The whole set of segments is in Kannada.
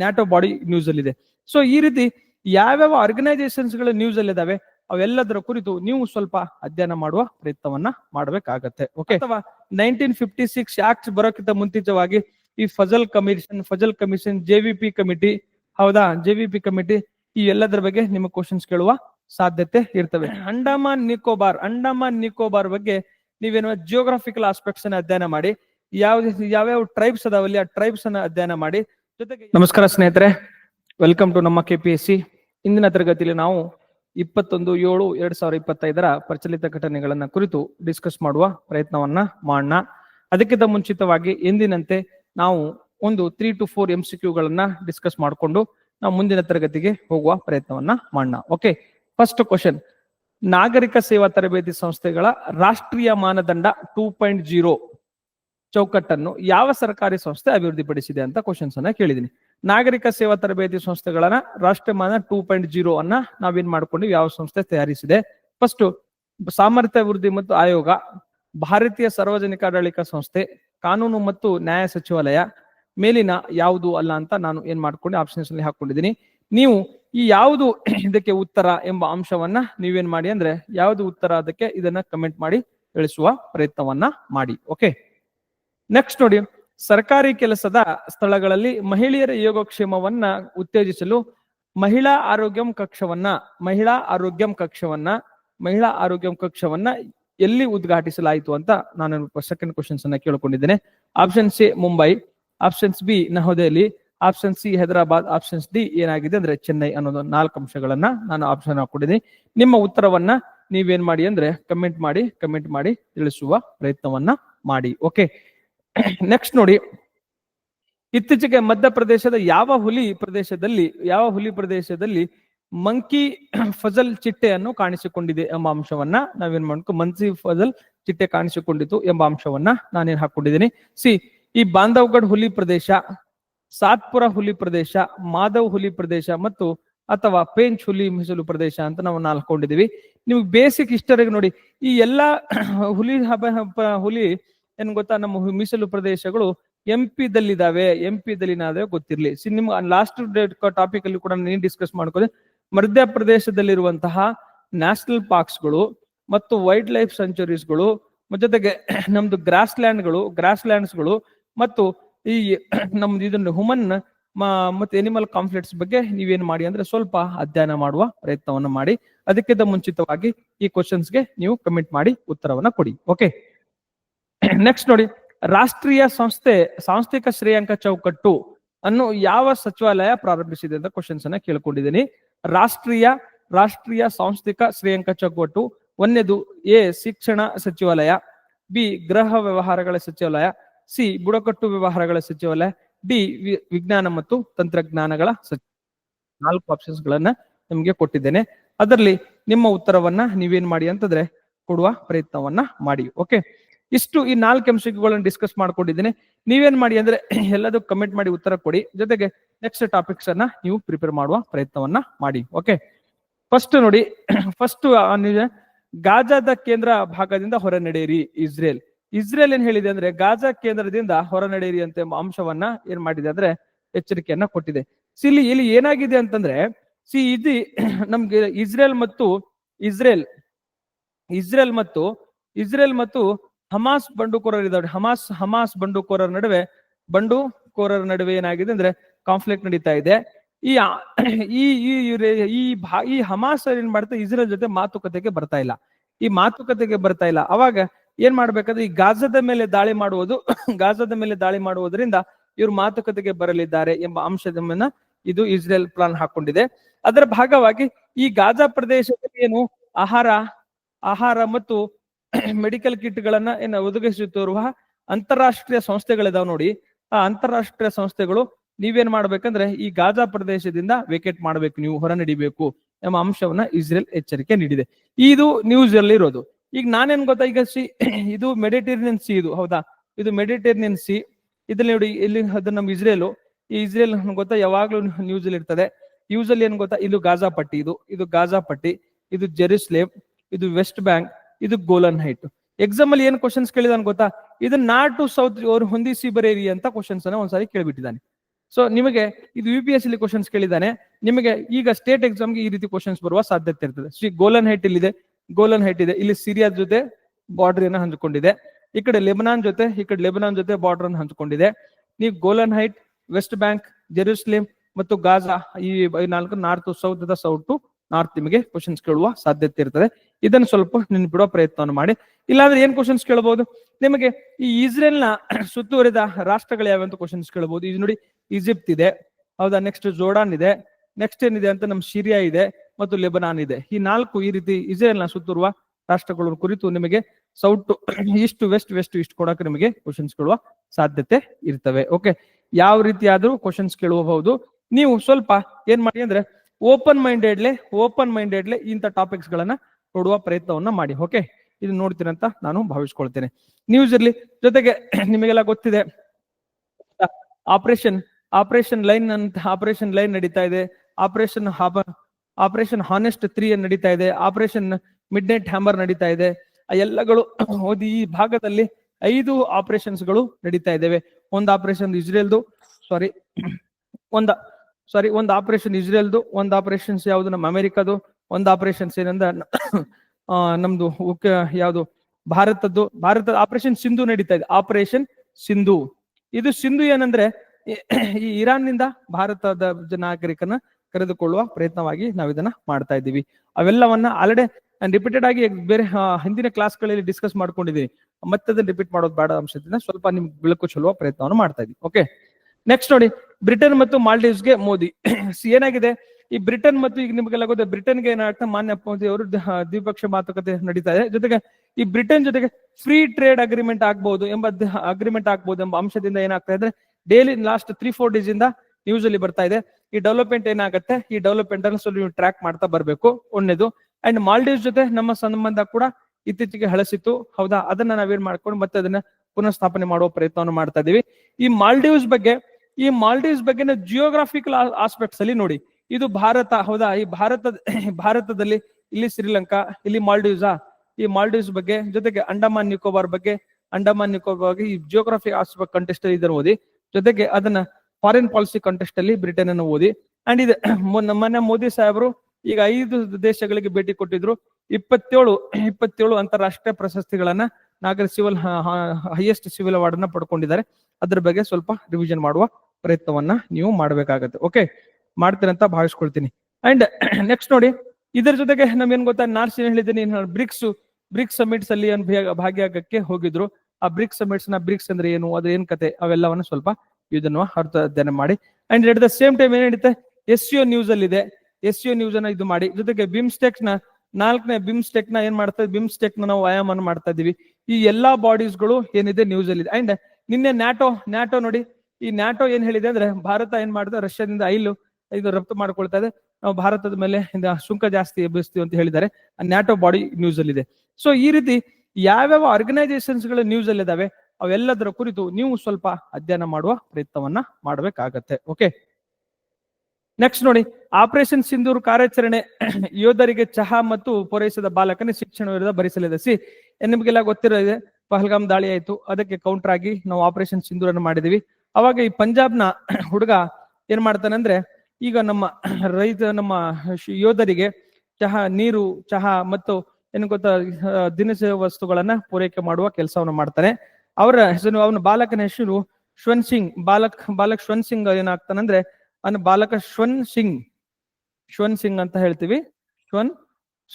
ನ್ಯಾಟೋ ಬಾಡಿ ನ್ಯೂಸ್ ಅಲ್ಲಿ ಇದೆ ಸೊ ಈ ರೀತಿ ಯಾವ್ಯಾವ ಆರ್ಗನೈಸೇಷನ್ಸ್ಗಳ ನ್ಯೂಸ್ ಅಲ್ಲಿ ಇದಾವೆ ಅವೆಲ್ಲದರ ಕುರಿತು ನೀವು ಸ್ವಲ್ಪ ಅಧ್ಯಯನ ಮಾಡುವ ಪ್ರಯತ್ನವನ್ನ ಮಾಡಬೇಕಾಗತ್ತೆ. ಓಕೆ ಅಥವಾ ನೈನ್ಟೀನ್ ಫಿಫ್ಟಿ ಸಿಕ್ಸ್ ಆಕ್ಟ್ ಬರೋಕ್ಕಿಂತ ಮುಂಚಿತವಾಗಿ ಈ Fazal commission Fazal commission JVP committee ಹೌದಾ? ಜೆವಿಪಿ ಕಮಿಟಿ ಈ ಎಲ್ಲದರ ಬಗ್ಗೆ ನಿಮಗೆ ಕ್ವಶನ್ಸ್ ಕೇಳುವ ಸಾಧ್ಯತೆ ಇರ್ತವೆ. ಅಂಡಮಾನ್ ನಿಕೋಬಾರ್ ಅಂಡಮಾನ್ ನಿಕೋಬಾರ್ ಬಗ್ಗೆ ನೀವೇನು ಜಿಯೋಗ್ರಾಫಿಕಲ್ ಆಸ್ಪೆಕ್ಟ್ಸ್ ಅನ್ನ ಅಧ್ಯಯನ ಮಾಡಿ ಯಾವ ಯಾವ್ಯಾವ ಟ್ರೈಬ್ಸ್ ಅದಾವಲ್ಲಿ ಆ ಟ್ರೈಬ್ಸ್ ಅನ್ನ ಅಧ್ಯಯನ ಮಾಡಿ ನಮಸ್ಕಾರ ಸ್ನೇಹಿತರೆ ವೆಲ್ಕಮ್ ಟು ನಮ್ಮ ಕೆಪಿಎಸ್ಸಿ ಇಂದಿನ ತರಗತಿಯಲ್ಲಿ ನಾವು ಇಪ್ಪತ್ತೊಂದು ಏಳು ಎರಡ್ ಸಾವಿರ ಇಪ್ಪತ್ತೈದರ ಪ್ರಚಲಿತ ಘಟನೆಗಳನ್ನ ಕುರಿತು ಡಿಸ್ಕಸ್ ಮಾಡುವ ಪ್ರಯತ್ನವನ್ನ ಮಾಡೋಣ. ಅದಕ್ಕಿಂತ ಮುಂಚಿತವಾಗಿ ಎಂದಿನಂತೆ ನಾವು ಒಂದು three two four M C ಕ್ಯೂಗಳನ್ನ discuss ಮಾಡಿಕೊಂಡು ನಾವು ಮುಂದಿನ ತರಗತಿಗೆ ಹೋಗುವ ಪ್ರಯತ್ನವನ್ನ ಮಾಡೋಣ. ಓಕೆ ಫಸ್ಟ್ ಕ್ವಶನ್ ನಾಗರಿಕ ಸೇವಾ ತರಬೇತಿ ಸಂಸ್ಥೆಗಳ ರಾಷ್ಟ್ರೀಯ ಮಾನದಂಡ ಟೂ ಪಾಯಿಂಟ್ ಜೀರೋ ಚೌಕಟ್ಟನ್ನು ಯಾವ ಸರ್ಕಾರಿ ಸಂಸ್ಥೆ ಅಭಿವೃದ್ಧಿಪಡಿಸಿದೆ ಅಂತ ಕ್ವಶನ್ಸ್ ಅನ್ನ ಕೇಳಿದೀನಿ. ನಾಗರಿಕ ಸೇವಾ ತರಬೇತಿ ಸಂಸ್ಥೆಗಳನ್ನ ರಾಷ್ಟ್ರೀಯ ಮಾನ ಟೂ ಪಾಯಿಂಟ್ ಜೀರೋ ಅನ್ನ ನಾವೇನ್ ಮಾಡ್ಕೊಂಡು ಯಾವ ಸಂಸ್ಥೆ ತಯಾರಿಸಿದೆ. ಫಸ್ಟ್ ಸಾಮರ್ಥ್ಯ ಅಭಿವೃದ್ಧಿ ಮತ್ತು ಆಯೋಗ, ಭಾರತೀಯ ಸಾರ್ವಜನಿಕ ಆಡಳಿತ ಸಂಸ್ಥೆ, ಕಾನೂನು ಮತ್ತು ನ್ಯಾಯ ಸಚಿವಾಲಯ, ಮೇಲಿನ ಯಾವುದು ಅಲ್ಲ ಅಂತ ನಾನು ಏನ್ ಮಾಡ್ಕೊಂಡು ಆಪ್ಷನ್ಸ್ ಅಲ್ಲಿ ಹಾಕೊಂಡಿದ್ದೀನಿ ನೀವು ಈ ಯಾವುದು ಇದಕ್ಕೆ ಉತ್ತರ ಎಂಬ ಅಂಶವನ್ನ ನೀವೇನ್ ಮಾಡಿ ಅಂದ್ರೆ, ಯಾವುದು ಉತ್ತರ ಅದಕ್ಕೆ ಇದನ್ನ ಕಮೆಂಟ್ ಮಾಡಿ, ತಿಳಿಸುವ ಪ್ರಯತ್ನವನ್ನ ಮಾಡಿ ಓಕೆ ನೆಕ್ಸ್ಟ್ ನೋಡಿ, ಸರ್ಕಾರಿ ಕೆಲಸದ ಸ್ಥಳಗಳಲ್ಲಿ ಮಹಿಳೆಯರ ಯೋಗಕ್ಷೇಮವನ್ನ ಉತ್ತೇಜಿಸಲು ಮಹಿಳಾ ಆರೋಗ್ಯಂ ಕಕ್ಷವನ್ನ, ಮಹಿಳಾ ಆರೋಗ್ಯಂ ಕಕ್ಷವನ್ನ, ಮಹಿಳಾ ಆರೋಗ್ಯಂ ಕಕ್ಷವನ್ನ ಎಲ್ಲಿ ಉದ್ಘಾಟಿಸಲಾಯಿತು ಅಂತ ನಾನು ಸೆಕೆಂಡ್ ಕ್ವಶನ್ಸ್ ಅನ್ನ ಕೇಳಿಕೊಂಡಿದ್ದೇನೆ. Option C Mumbai options B Navadehali option C Hyderabad options D ಏನಾಗಿದೆ ಅಂದ್ರೆ ಚೆನ್ನೈ ಅನ್ನೋದು ನಾಲ್ಕು ಅಂಶಗಳನ್ನ ನಾನು ಆಪ್ಷನ್ ಹಾಕೊಂಡಿದ್ದೀನಿ ನಿಮ್ಮ ಉತ್ತರವನ್ನ ನೀವೇನ್ ಮಾಡಿ ಅಂದ್ರೆ ಕಮೆಂಟ್ ಮಾಡಿ ಕಮೆಂಟ್ ಮಾಡಿ ತಿಳಿಸುವ ಪ್ರಯತ್ನವನ್ನ ಮಾಡಿ. ಓಕೆ ನೆಕ್ಸ್ಟ್ ನೋಡಿ. ಇತ್ತೀಚೆಗೆ ಮಧ್ಯಪ್ರದೇಶದ ಯಾವ ಹುಲಿ ಪ್ರದೇಶದಲ್ಲಿ, ಯಾವ ಹುಲಿ ಪ್ರದೇಶದಲ್ಲಿ ಮಂಕಿ ಫಜಲ್ ಚಿಟ್ಟೆಯನ್ನು ಕಾಣಿಸಿಕೊಂಡಿದೆ ಎಂಬ ಅಂಶವನ್ನ ನಾವೇನ್ ಮಾಡ್ಕೊ ಮಂಕಿ ಫಜಲ್ ಚಿಟ್ಟೆ ಕಾಣಿಸಿಕೊಂಡಿತು ಎಂಬ ಅಂಶವನ್ನ ನಾನೇನ್ ಹಾಕೊಂಡಿದ್ದೀನಿ ಸಿ, ಈ ಬಾಂಧವ್ಗಢ್ ಹುಲಿ ಪ್ರದೇಶ, ಸಾತ್ಪುರ ಹುಲಿ ಪ್ರದೇಶ, ಮಾಧವ್ ಹುಲಿ ಪ್ರದೇಶ ಮತ್ತು ಅಥವಾ ಪೇಂಚ್ ಹುಲಿ ಮೀಸಲು ಪ್ರದೇಶ ಅಂತ ನಾವು ನಾಲ್ಕೊಂಡಿದ್ದೀವಿ ನಿಮ್ಗೆ ಬೇಸಿಕ್ ಇಷ್ಟರಿಗೆ ನೋಡಿ. ಈ ಎಲ್ಲಾ ಹುಲಿ ಹಬ್ಬ ಹುಲಿ ಏನ್ ಗೊತ್ತಾ? ನಮ್ಮ ಮೀಸಲು ಪ್ರದೇಶಗಳು ಎಂ ಪಿ ದಲ್ಲಿದ್ದಾವೆ. ಎಂ ಪಿ ದಲ್ಲಿನಾದ್ರೆ ಗೊತ್ತಿರ್ಲಿ. ಸಿ ನಿಮ್ಗೆ ಲಾಸ್ಟ್ ಟಾಪಿಕ್ ಅಲ್ಲಿ ಕೂಡ ನೀನ್ ಡಿಸ್ಕಸ್ ಮಾಡ್ಕೊಳ್ಳಿ. ಮಧ್ಯಪ್ರದೇಶದಲ್ಲಿರುವಂತಹ ನ್ಯಾಷನಲ್ ಪಾರ್ಕ್ಸ್ಗಳು ಮತ್ತು ವೈಲ್ಡ್ ಲೈಫ್ ಸೆಂಚುರೀಸ್ಗಳು ಜೊತೆಗೆ ನಮ್ದು ಗ್ರಾಸ್ ಲ್ಯಾಂಡ್ಗಳು ಗ್ರಾಸ್ ಲ್ಯಾಂಡ್ಸ್ಗಳು ಮತ್ತು ಈ ನಮ್ದು ಇದನ್ನು ಹ್ಯೂಮನ್ ಮತ್ತು ಎನಿಮಲ್ ಕಾನ್ಫ್ಲಿಕ್ಟ್ಸ್ ಬಗ್ಗೆ ನೀವೇನ್ ಮಾಡಿ ಅಂದ್ರೆ ಸ್ವಲ್ಪ ಅಧ್ಯಯನ ಮಾಡುವ ಪ್ರಯತ್ನವನ್ನು ಮಾಡಿ. ಅದಕ್ಕಿಂತ ಮುಂಚಿತವಾಗಿ ಈ ಕ್ವಶನ್ಸ್ಗೆ ನೀವು ಕಮೆಂಟ್ ಮಾಡಿ ಉತ್ತರವನ್ನ ಕೊಡಿ. ಓಕೆ ನೆಕ್ಸ್ಟ್ ನೋಡಿ, ರಾಷ್ಟ್ರೀಯ ಸಂಸ್ಥೆ, ಸಾಂಸ್ಥಿಕ ಶ್ರೇಯಾಂಕ ಚೌಕಟ್ಟು ಅನ್ನು ಯಾವ ಸಚಿವಾಲಯ ಪ್ರಾರಂಭಿಸಿದೆ ಅಂತ ಕ್ವಶನ್ಸ್ ಅನ್ನ ಕೇಳ್ಕೊಂಡಿದ್ದೀನಿ. ರಾಷ್ಟ್ರೀಯ ರಾಷ್ಟ್ರೀಯ ಸಾಂಸ್ಥಿಕ ಶ್ರೇಯಾಂಕ ಚೌಕಟ್ಟು, ಒಂದೇದು ಎ, ಶಿಕ್ಷಣ ಸಚಿವಾಲಯ, ಬಿ, ಗೃಹ ವ್ಯವಹಾರಗಳ ಸಚಿವಾಲಯ, ಸಿ, ಬುಡಕಟ್ಟು ವ್ಯವಹಾರಗಳ ಸಚಿವಾಲಯ, ಡಿ ವಿಜ್ಞಾನ ಮತ್ತು ತಂತ್ರಜ್ಞಾನಗಳ ಸಚಿವ ನಾಲ್ಕು ಆಪ್ಷನ್ಸ್ ಗಳನ್ನ ನಿಮ್ಗೆ ಕೊಟ್ಟಿದ್ದೇನೆ. ಅದರಲ್ಲಿ ನಿಮ್ಮ ಉತ್ತರವನ್ನ ನೀವೇನ್ ಮಾಡಿ ಅಂತಂದ್ರೆ ಕೊಡುವ ಪ್ರಯತ್ನವನ್ನ ಮಾಡಿ ಓಕೆ ಇಷ್ಟು ಈ ನಾಲ್ಕು ಅಂಶಗಳನ್ನು ಡಿಸ್ಕಸ್ ಮಾಡ್ಕೊಂಡಿದ್ದೀನಿ. ನೀವೇನ್ ಮಾಡಿ ಅಂದ್ರೆ ಎಲ್ಲದೂ ಕಮೆಂಟ್ ಮಾಡಿ ಉತ್ತರ ಕೊಡಿ. ಜೊತೆಗೆ ನೆಕ್ಸ್ಟ್ ಟಾಪಿಕ್ಸ್ ಅನ್ನ ನೀವು ಪ್ರಿಪೇರ್ ಮಾಡುವ ಪ್ರಯತ್ನವನ್ನ ಮಾಡಿ. ಓಕೆ ಫಸ್ಟ್ ನೋಡಿ ಫಸ್ಟ್ ಗಾಜಾದ ಕೇಂದ್ರ ಭಾಗದಿಂದ ಹೊರ ನಡೆಯಿರಿ ಇಸ್ರೇಲ್. ಇಸ್ರೇಲ್ ಏನ್ ಹೇಳಿದೆ ಅಂದ್ರೆ ಗಾಜಾ ಕೇಂದ್ರದಿಂದ ಹೊರ ನಡೆಯಿರಿ ಅಂತ ಅಂಶವನ್ನ ಏನ್ ಮಾಡಿದೆ ಅಂದ್ರೆ ಎಚ್ಚರಿಕೆಯನ್ನ ಕೊಟ್ಟಿದೆ. ಸಿ ಇಲ್ಲಿ ಇಲ್ಲಿ ಏನಾಗಿದೆ ಅಂತಂದ್ರೆ ಸಿ ಇದು ನಮ್ಗೆ ಇಸ್ರೇಲ್ ಮತ್ತು ಇಸ್ರೇಲ್ ಇಸ್ರೇಲ್ ಮತ್ತು ಇಸ್ರೇಲ್ ಮತ್ತು ಹಮಾಸ್ ಬಂಡುಕೋರರು ಇದಾವೆ ಹಮಾಸ್ ಹಮಾಸ್ ಬಂಡುಕೋರರ ನಡುವೆ ಬಂಡುಕೋರರ ನಡುವೆ ಏನಾಗಿದೆ ಅಂದ್ರೆ ಕಾನ್ಫ್ಲಿಕ್ಟ್ ನಡೀತಾ ಇದೆ. ಈ ಈ ಈ ಭಾ, ಈ ಹಮಾಸ್ ಏನ್ ಮಾಡ್ತಾ, ಇಸ್ರೇಲ್ ಜೊತೆ ಮಾತುಕತೆಗೆ ಬರ್ತಾ ಇಲ್ಲ. ಈ ಮಾತುಕತೆಗೆ ಬರ್ತಾ ಇಲ್ಲ. ಅವಾಗ ಏನ್ ಮಾಡ್ಬೇಕಂದ್ರೆ, ಈ ಗಾಜದ ಮೇಲೆ ದಾಳಿ ಮಾಡುವುದು, ಗಾಜದ ಮೇಲೆ ದಾಳಿ ಮಾಡುವುದರಿಂದ ಇವರು ಮಾತುಕತೆಗೆ ಬರಲಿದ್ದಾರೆ ಎಂಬ ಅಂಶದ ಇದು ಇಸ್ರೇಲ್ ಪ್ಲಾನ್ ಹಾಕೊಂಡಿದೆ. ಅದರ ಭಾಗವಾಗಿ ಈ ಗಾಜಾ ಪ್ರದೇಶದಲ್ಲಿ ಏನು, ಆಹಾರ ಆಹಾರ ಮತ್ತು ಮೆಡಿಕಲ್ ಕಿಟ್ ಗಳನ್ನ ಏನು ಒದಗಿಸುತ್ತಿರುವ ಅಂತಾರಾಷ್ಟ್ರೀಯ ಸಂಸ್ಥೆಗಳಿದಾವ್ ನೋಡಿ. ಆ ಅಂತಾರಾಷ್ಟ್ರೀಯ ಸಂಸ್ಥೆಗಳು ನೀವೇನ್ ಮಾಡ್ಬೇಕಂದ್ರೆ ಈ ಗಾಜಾ ಪ್ರದೇಶದಿಂದ ವೇಕೇಟ್ ಮಾಡ್ಬೇಕು, ನೀವು ಹೊರ ನಡಿಬೇಕು ಎಂಬ ಅಂಶವನ್ನ ಇಸ್ರೇಲ್ ಎಚ್ಚರಿಕೆ ನೀಡಿದೆ. ಇದು ನ್ಯೂಸ್ ಅಲ್ಲಿ ಇರೋದು. ಈಗ ನಾನೇನ್ ಗೊತ್ತಾ, ಈಗ ಸಿ ಇದು ಮೆಡಿಟೇರಿಯನ್ ಸಿ ಇದು, ಹೌದಾ? ಇದು ಮೆಡಿಟೇರಿಯನ್ ಸಿ. ಇದ್ರಲ್ಲಿ ನೋಡಿ, ಇಲ್ಲಿ ಅದು ನಮ್ ಇಸ್ರೇಲ್. ಈ ಇಸ್ರೇಲ್ ಗೊತ್ತಾ, ಯಾವಾಗ್ಲೂ ನ್ಯೂಸ್ ಅಲ್ಲಿ ಇರ್ತದೆ. ಯೂಸಲ್ಲಿ ಏನ್ ಗೊತ್ತಾ, ಇದು ಗಾಜಾ ಪಟ್ಟಿ ಇದು. ಇದು ಗಾಜಾ ಪಟ್ಟಿ, ಇದು ಜೆರುಸ್ಲೇಮ್, ಇದು ವೆಸ್ಟ್ ಬ್ಯಾಂಕ್ ಇದು ಗೋಲನ್ ಹೈಟ್ ಎಕ್ಸಾಮ್ ಅಲ್ಲಿ ಏನ್ ಕ್ವಶನ್ಸ್ ಕೇಳಿದಾನ ಗೊತ್ತಾ? ಇದು ನಾರ್ತ್ ಟು ಸೌತ್ ಅವ್ರು ಹೊಂದಿಸಿ ಬರೇರಿ ಅಂತ ಕ್ವಶನ್ಸ್ ಅನ್ನ ಒಂದ್ಸಾರಿ ಕೇಳಿಬಿಟ್ಟಿದ್ದಾನೆ ಸೊ ನಿಮಗೆ ಇದು U P S C questions ಕೇಳಿದ್ದಾನೆ ನಿಮಗೆ ಈಗ ಸ್ಟೇಟ್ ಎಕ್ಸಾಮ್ಗೆ ಈ ರೀತಿ ಕ್ವಶನ್ಸ್ ಬರುವ ಸಾಧ್ಯತೆ ಇರ್ತದೆ. ಶ್ರೀ ಗೋಲನ್ ಹೈಟ್ ಇಲ್ಲಿದೆ. ಗೋಲನ್ ಹೈಟ್ ಇದೆ. ಇಲ್ಲಿ ಸಿರಿಯಾ ಜೊತೆ ಬಾರ್ಡರ್ ಅನ್ನ ಹಂಚಿಕೊಂಡಿದೆ. ಈ ಕಡೆ ಲೆಬನಾನ್ ಜೊತೆ, ಈ ಕಡೆ ಲೆಬನಾನ್ ಜೊತೆ ಬಾರ್ಡರ್ ಅನ್ನು ಹಂಚಿಕೊಂಡಿದೆ. ನೀವು Golan height West Bank Jerusalem ಮತ್ತು ಗಾಜಾ ಈ ನಾಲ್ಕು north south south to north ನಿಮಗೆ ಕ್ವಶನ್ಸ್ ಕೇಳುವ ಸಾಧ್ಯತೆ ಇರ್ತದೆ. ಇದನ್ನು ಸ್ವಲ್ಪ ಬಿಡೋ ಪ್ರಯತ್ನವನ್ನು ಮಾಡಿ. ಇಲ್ಲಾಂದ್ರೆ ಏನ್ ಕ್ವಶನ್ಸ್ ಕೇಳಬಹುದು ನಿಮಗೆ ಈ ಇಸ್ರೇಲ್ನ ಸುತ್ತುವರಿದ ರಾಷ್ಟ್ರಗಳು ಯಾವಂತ ಕ್ವಶನ್ಸ್ ಕೇಳಬಹುದು ಇದು ನೋಡಿ, ಈಜಿಪ್ಟ್ ಇದೆ, ಹೌದಾ? ನೆಕ್ಸ್ಟ್ ಜೋರ್ಡಾನ್ ಇದೆ ನೆಕ್ಸ್ಟ್ ಏನಿದೆ ಅಂತ ನಮ್ ಸಿರಿಯಾ ಇದೆ ಮತ್ತು ಲೆಬನಾನ್ ಇದೆ. ಈ ನಾಲ್ಕು ಈ ರೀತಿ ಇಸ್ರೇಲ್ನ ಸುತ್ತುರುವ ರಾಷ್ಟ್ರಗಳ ಕುರಿತು ನಿಮಗೆ south, east, west west, east ಕೊಡಕ್ಕೆ ನಿಮಗೆ ಕ್ವಶನ್ಸ್ ಕೇಳುವ ಸಾಧ್ಯತೆ ಇರ್ತವೆ. ಓಕೆ ಯಾವ ರೀತಿ ಆದ್ರೂ ಕ್ವಶನ್ಸ್ ಕೇಳಬಹುದು. ನೀವು ಸ್ವಲ್ಪ ಏನ್ ಮಾಡಿ ಅಂದ್ರೆ ಓಪನ್ ಮೈಂಡೆಡ್ಲೆ ಓಪನ್ ಮೈಂಡೆಡ್ಲೆ ಇಂಥ ಟಾಪಿಕ್ಸ್ ಗಳನ್ನ ನೋಡುವ ಪ್ರಯತ್ನವನ್ನ ಮಾಡಿ. ಓಕೆ ಇದು ನೋಡ್ತೀರಂತ ನಾನು ಭಾವಿಸ್ಕೊಳ್ತೇನೆ. ನ್ಯೂಸ್ ಇರ್ಲಿ ಜೊತೆಗೆ ನಿಮಗೆಲ್ಲ ಗೊತ್ತಿದೆ. ಆಪರೇಷನ್ ಆಪರೇಷನ್ ಲೈನ್ ಅಂತ ಆಪರೇಷನ್ ಲೈನ್ ನಡೀತಾ ಇದೆ. ಆಪರೇಷನ್ ಹಾಬ ಆಪರೇಷನ್ ಹಾನೆಸ್ಟ್ ತ್ರೀ ನಡೀತಾ ಇದೆ. ಆಪರೇಷನ್ ಮಿಡ್ ನೈಟ್ ಹ್ಯಾಮರ್ ನಡೀತಾ ಇದೆ. ಆ ಎಲ್ಲಗಳು ಈ ಭಾಗದಲ್ಲಿ ಐದು ಆಪರೇಷನ್ಸ್ಗಳು ನಡೀತಾ ಇದ್ದಾವೆ. ಒಂದು ಆಪರೇಷನ್ ಇಸ್ರೇಲ್ದು ಸಾರಿ ಒಂದ ಸಾರಿ ಒಂದು ಆಪರೇಷನ್ ಇಸ್ರೇಲ್ದು, ಒಂದು ಆಪರೇಷನ್ಸ್ ಯಾವುದು ನಮ್ಮ ಅಮೆರಿಕದು ಒಂದು ಆಪರೇಷನ್ಸ್ ಏನಂದ್ರ ನಮ್ದು ಯಾವುದು, ಭಾರತದ್ದು, ಭಾರತದ ಆಪರೇಷನ್ ಸಿಂಧು ನಡೀತಾ ಇದೆ. ಆಪರೇಷನ್ ಸಿಂಧು. ಇದು ಸಿಂಧು ಏನಂದ್ರೆ, ಈ- ಇರಾನ್ನಿಂದ ಭಾರತದ ನಾಗರಿಕನ ಕರೆದುಕೊಳ್ಳುವ ಪ್ರಯತ್ನವಾಗಿ ನಾವು ಇದನ್ನ ಮಾಡ್ತಾ ಇದ್ದೀವಿ. ಅವೆಲ್ಲವನ್ನ ಆಲ್ರೆಡಿ ರಿಪೀಟೆಡ್ ಆಗಿ ಬೇರೆ ಹಿಂದಿನ ಕ್ಲಾಸ್ಗಳಲ್ಲಿ ಡಿಸ್ಕಸ್ ಮಾಡ್ಕೊಂಡಿದ್ದೀನಿ ಮತ್ತೆ ಅದನ್ನ ರಿಪೀಟ್ ಮಾಡೋದು ಬೇಡ ಅಂಶದಿಂದ ಸ್ವಲ್ಪ ನಿಮ್ಗೆ ಬೆಳಕು ಚೆಲ್ಲುವ ಪ್ರಯತ್ನವನ್ನು ಮಾಡ್ತಾ ಇದ್ದೀವಿ. ಓಕೆ ನೆಕ್ಸ್ಟ್ ನೋಡಿ, ಬ್ರಿಟನ್ ಮತ್ತು ಮಾಲ್ಡೀವ್ಸ್ಗೆ ಮೋದಿ. ಏನಾಗಿದೆ? ಈ ಬ್ರಿಟನ್ ಮತ್ತು ಈಗ ನಿಮಗೆಲ್ಲ ಗೊತ್ತೆ, ಬ್ರಿಟನ್ಗೆ ಏನಾಗ್ತಾ ಮಾನ್ಯ ಮೋದಿ ಅವರು ದ್ವಿಪಕ್ಷ ಮಾತುಕತೆ ನಡೀತಾ ಇದೆ. ಜೊತೆಗೆ ಈ ಬ್ರಿಟನ್ ಜೊತೆಗೆ ಫ್ರೀ ಟ್ರೇಡ್ ಅಗ್ರಿಮೆಂಟ್ ಆಗ್ಬಹುದು ಎಂಬ ಅಗ್ರಿಮೆಂಟ್ ಆಗ್ಬಹುದು ಎಂಬ ಅಂಶದಿಂದ ಏನಾಗ್ತಾ ಇದೆ daily last three four days ಇಂದ ನ್ಯೂಸ್ ಅಲ್ಲಿ ಬರ್ತಾ ಇದೆ. ಈ ಡೆವಲಪ್ಮೆಂಟ್ ಏನಾಗುತ್ತೆ, ಈ ಡೆವಲಪ್ಮೆಂಟ್ ಅನ್ನು ಸ್ವಲ್ಪ ನೀವು ಟ್ರ್ಯಾಕ್ ಮಾಡ್ತಾ ಬರಬೇಕು. ಒಂದೇದು ಅಂಡ್ ಮಾಲ್ಡೀವ್ಸ್ ಜೊತೆ ನಮ್ಮ ಸಂಬಂಧ ಕೂಡ ಇತ್ತೀಚೆಗೆ ಹಳಸಿತ್ತು. ಹೌದಾ? ಅದನ್ನ ನಾವೇನ್ ಮಾಡ್ಕೊಂಡು ಮತ್ತೆ ಅದನ್ನ ಪುನಃ ಸ್ಥಾಪನೆ ಮಾಡುವ ಪ್ರಯತ್ನವನ್ನು ಮಾಡ್ತಾ ಇದೀವಿ. ಈ ಮಾಲ್ಡೀವ್ಸ್ ಬಗ್ಗೆ, ಈ ಮಾಲ್ಡೀವ್ಸ್ ಬಗ್ಗೆ ಜಿಯೋಗ್ರಾಫಿಕಲ್ ಆಸ್ಪೆಕ್ಟ್ಸ್ ಅಲ್ಲಿ ನೋಡಿ. ಇದು ಭಾರತ, ಹೌದಾ? ಈ ಭಾರತ, ಭಾರತದಲ್ಲಿ ಇಲ್ಲಿ ಶ್ರೀಲಂಕಾ, ಇಲ್ಲಿ ಮಾಲ್ಡೀವ್ಸಾ? ಈ ಮಾಲ್ಡೀವ್ಸ್ ಬಗ್ಗೆ ಜೊತೆಗೆ ಅಂಡಮಾನ್ ನಿಕೋಬಾರ್ ಬಗ್ಗೆ, ಅಂಡಮಾನ್ ನಿಕೋಬಾರ್ ಬಗ್ಗೆ ಈ ಜಿಯೋಗ್ರಫಿ ಆಸ್ಪ ಕಂಟೆಸ್ಟ್ ಇದನ್ನು ಓದಿ, ಜೊತೆಗೆ ಅದನ್ನ ಫಾರಿನ್ ಪಾಲಿಸಿ ಕಂಟೆಸ್ಟ್ ಅಲ್ಲಿ ಬ್ರಿಟನ್ ಅನ್ನು ಓದಿ. ಅಂಡ್ ಇದು ಮೊನ್ನೆ ಮೋದಿ ಸಾಹೇಬರು ಈಗ ಐದು ದೇಶಗಳಿಗೆ ಭೇಟಿ ಕೊಟ್ಟಿದ್ರು. ಇಪ್ಪತ್ತೇಳು ಇಪ್ಪತ್ತೇಳು ಅಂತಾರಾಷ್ಟ್ರೀಯ ಪ್ರಶಸ್ತಿಗಳನ್ನ ನಾಗರ ಸಿವಿಲ್ ಹೈಯೆಸ್ಟ್ ಸಿವಿಲ್ ಅವಾರ್ಡ್ ಅನ್ನ ಪಡ್ಕೊಂಡಿದ್ದಾರೆ. ಅದ್ರ ಬಗ್ಗೆ ಸ್ವಲ್ಪ ರಿವಿಷನ್ ಮಾಡುವ ಪ್ರಯತ್ನವನ್ನ ನೀವು ಮಾಡ್ಬೇಕಾಗತ್ತೆ. ಓಕೆ ಮಾಡ್ತೀರಂತ ಭಾವಿಸ್ಕೊಳ್ತೀನಿ. ಅಂಡ್ ನೆಕ್ಸ್ಟ್ ನೋಡಿ, ಇದರ ಜೊತೆಗೆ ನಮ್ಗೇನ್ ಗೊತ್ತಾ ನಾರ್ಸ್ ಏನ್ ಹೇಳಿದ್ದೀನಿ ಬ್ರಿಕ್ಸ್ ಬ್ರಿಕ್ಸ್ ಸಮಿಟ್ಸ್ ಅಲ್ಲಿ ಭಾಗಿಯಾಗಕ್ಕೆ ಹೋಗಿದ್ರು. ಆ ಬ್ರಿಕ್ಸ್ ಸಮಿಟ್ಸ್ನ ಬ್ರಿಕ್ಸ್ ಅಂದ್ರೆ ಏನು, ಅದ್ರ ಏನ್ ಕತೆ, ಅವೆಲ್ಲವನ್ನ ಸ್ವಲ್ಪ ಇದನ್ನು ಅರ್ಥ ಅಧ್ಯಯನ ಮಾಡಿ. And at the same time ಏನ್ ನಡೀತೆ ಎಸ್ ಯು ನ್ಯೂಸ್ ಅಲ್ಲಿ ಇದೆ ಎಸ್ ಯು ನ್ಯೂಸ್ ಅನ್ನ ಇದು ಮಾಡಿ. ಜೊತೆಗೆ ಬಿಮ್ಸ್ಟೆಕ್ನ, ನಾಲ್ಕನೇ ಬಿಮ್ಸ್ಟೆಕ್ನ ಏನ್ ಮಾಡ್ತಾ ಬಿಮ್ಸ್ಟೆಕ್ನ ನಾವು ವ್ಯಾಯಾಮನ ಮಾಡ್ತಾ ಇದೀವಿ ಈ ಎಲ್ಲಾ ಬಾಡೀಸ್ಗಳು ಏನಿದೆ ನ್ಯೂಸ್ ಅಲ್ಲಿ ಇದೆ ಅಂಡ್ ನಿನ್ನೆ ನ್ಯಾಟೋ ನ್ಯಾಟೋ ನೋಡಿ, ಈ ನ್ಯಾಟೋ ಏನ್ ಹೇಳಿದೆ ಅಂದ್ರೆ, ಭಾರತ ಏನ್ ಮಾಡಿದೆ ರಷ್ಯಾದಿಂದ ಐಲು ಇದು ರಫ್ತು ಮಾಡ್ಕೊಳ್ತಾ ಇದೆ. ನಾವು ಭಾರತದ ಮೇಲೆ ಸುಂಕ ಜಾಸ್ತಿ ಎಬ್ಬಿಸ್ತೀವಿ ಅಂತ ಹೇಳಿದ್ದಾರೆ. ನ್ಯಾಟೋ ಬಾಡಿ ನ್ಯೂಸ್ ಅಲ್ಲಿ ಇದೆ ಸೊ ಈ ರೀತಿ ಯಾವ್ಯಾವ ಆರ್ಗನೈಸೇಷನ್ಸ್ಗಳ ನ್ಯೂಸ್ ಅಲ್ಲಿ ಇದಾವೆ, ಅವೆಲ್ಲದರ ಕುರಿತು ನೀವು ಸ್ವಲ್ಪ ಅಧ್ಯಯನ ಮಾಡುವ ಪ್ರಯತ್ನವನ್ನ ಮಾಡಬೇಕಾಗತ್ತೆ. ಓಕೆ ನೆಕ್ಸ್ಟ್ ನೋಡಿ ಆಪರೇಷನ್ ಸಿಂಧೂರ್ ಕಾರ್ಯಾಚರಣೆ. ಯೋಧರಿಗೆ ಚಹಾ ಮತ್ತು ಪೂರೈಸಿದ ಬಾಲಕನೇ ಶಿಕ್ಷಣ ವಿರುದ್ಧ ಭರಿಸಲಿದೆ. ಸಿ ನಿಮಗೆಲ್ಲ ಗೊತ್ತಿರೋ ಇದೆ ಪಹಲ್ಗಾಮ್ ದಾಳಿ ಆಯ್ತು. ಅದಕ್ಕೆ ಕೌಂಟರ್ ಆಗಿ ನಾವು ಆಪರೇಷನ್ ಸಿಂಧೂರ್ ಅನ್ನು ಮಾಡಿದೀವಿ ಅವಾಗ ಈ ಪಂಜಾಬ್ನ ಹುಡುಗ ಏನ್ ಮಾಡ್ತಾನೆ ಅಂದ್ರೆ ಈಗ ನಮ್ಮ ರೈತ, ನಮ್ಮ ಯೋಧರಿಗೆ ಚಹಾ, ನೀರು, ಚಹಾ ಮತ್ತು ಏನು ಗೊತ್ತಾ ದಿನಸಿ ವಸ್ತುಗಳನ್ನ ಪೂರೈಕೆ ಮಾಡುವ ಕೆಲಸವನ್ನು ಮಾಡ್ತಾನೆ ಅವರ ಹೆಸರು, ಅವನ ಬಾಲಕನ ಹೆಸರು ಶ್ವನ್ ಸಿಂಗ್. ಬಾಲಕ್ ಬಾಲಕ್ ಶ್ವನ್ ಸಿಂಗ್ ಏನಾಗ್ತಾನಂದ್ರೆ ಅವನ ಬಾಲಕ ಶ್ವನ್ ಸಿಂಗ್. ಶ್ವನ್ ಸಿಂಗ್ ಅಂತ ಹೇಳ್ತೀವಿ. ಶ್ವನ್